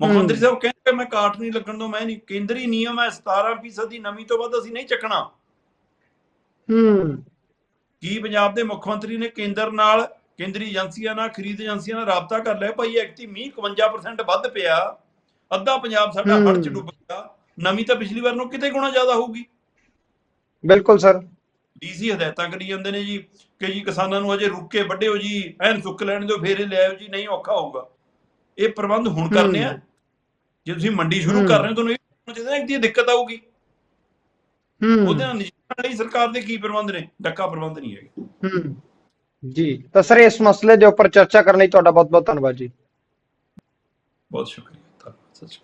ਮੁੱਖ। ਮੰਤਰੀ ਸਾਹਿਬ ਕਹਿੰਦੇ ਮੈਂ ਕਾਟ ਨਹੀਂ ਲੱਗਣ ਦੋ ਮੈਂ ਨਹੀਂ ਕੇਂਦਰੀ ਨਿਯਮ ਹੈ 17% ਦੀ ਨਵੀਂ ਤੋਂ ਵੱਧ ਅਸੀਂ ਨਹੀਂ ਚੱਕਣਾ। ਹੂੰ। ਕੀ ਪੰਜਾਬ ਦੇ ਮੁੱਖ ਮੰਤਰੀ ਨੇ ਕੇਂਦਰ ਨਾਲ ਕੇਂਦਰੀ ਏਜੰਸੀਆਂ ਨਾਲ ਖਰੀਦ ਏਜੰਸੀਆਂ ਨਾਲ ਰਾਬਤਾ ਕਰ ਲਿਆ ਭਾਈ ਐਕਟੀ ਮੀਂਹ 51% ਵੱਧ ਪਿਆ। ਅੱਧਾ ਪੰਜਾਬ ਸਾਡਾ। ਹੜ੍ਹ ਚ ਡੁੱਬ ਗਿਆ। ਨਵੀਂ ਤਾਂ ਪਿਛਲੀ ਵਾਰ ਨੂੰ ਕਿਤੇ ਗੁਣਾ ਜ਼ਿਆਦਾ ਹੋਊਗੀ। ਬਿਲਕੁਲ ਸਰ। ਡੀਸੀ ਹਦਾਇਤਾਂ ਕਰੀ ਜਾਂਦੇ ਨੇ ਜੀ ਕਿ ਜੀ ਕਿਸਾਨਾਂ ਨੂੰ ਅਜੇ ਰੁੱਕ ਕੇ ਵੱਢਿਓ ਜੀ ਐਨ ਸੁੱਕ ਲੈਣ ਦਿਓ ਫੇਰ ਇਹ ਲੈ ਆਓ ਜੀ ਨਹੀਂ ਔਖਾ ਹੋਊਗਾ। ਇਹ ਪ੍ਰਬੰਧ ਹੁਣ ਕਰਨੇ ਆ। ਜੇ ਤੁਸੀਂ ਮੰਡੀ ਸ਼ੁਰੂ। ਕਰ ਰਹੇ ਹੋ ਤੁਹਾਨੂੰ ਇਹ ਹੋਣਾ ਚਾਹੀਦਾ ਨਾ ਕਿ ਇਹ ਦਿੱਕਤ ਆਊਗੀ। ਹੂੰ। ਉਹਦੇ ਨਾਲ ਨਜਿੱਠਣ ਲਈ ਸਰਕਾਰ ਦੇ ਕੀ ਪ੍ਰਬੰਧ ਨੇ? ਡੱਕਾ ਪ੍ਰਬੰਧ ਨਹੀਂ ਹੈਗੇ। ਹੂੰ। ਜੀ। ਤਾਂ ਸਰ ਇਸ ਮਸਲੇ ਦੇ ਉੱਪਰ ਚਰਚਾ ਕਰਨ ਲਈ ਤੁਹਾਡਾ ਬਹੁਤ ਬਹੁਤ ਧੰਨਵਾਦ ਜੀ। ਬਹੁਤ ਸ਼ੁਕਰੀਆ। ਧੰਨਵਾਦ ਸਤਿ ਸ਼੍ਰੀ ਅਕਾਲ।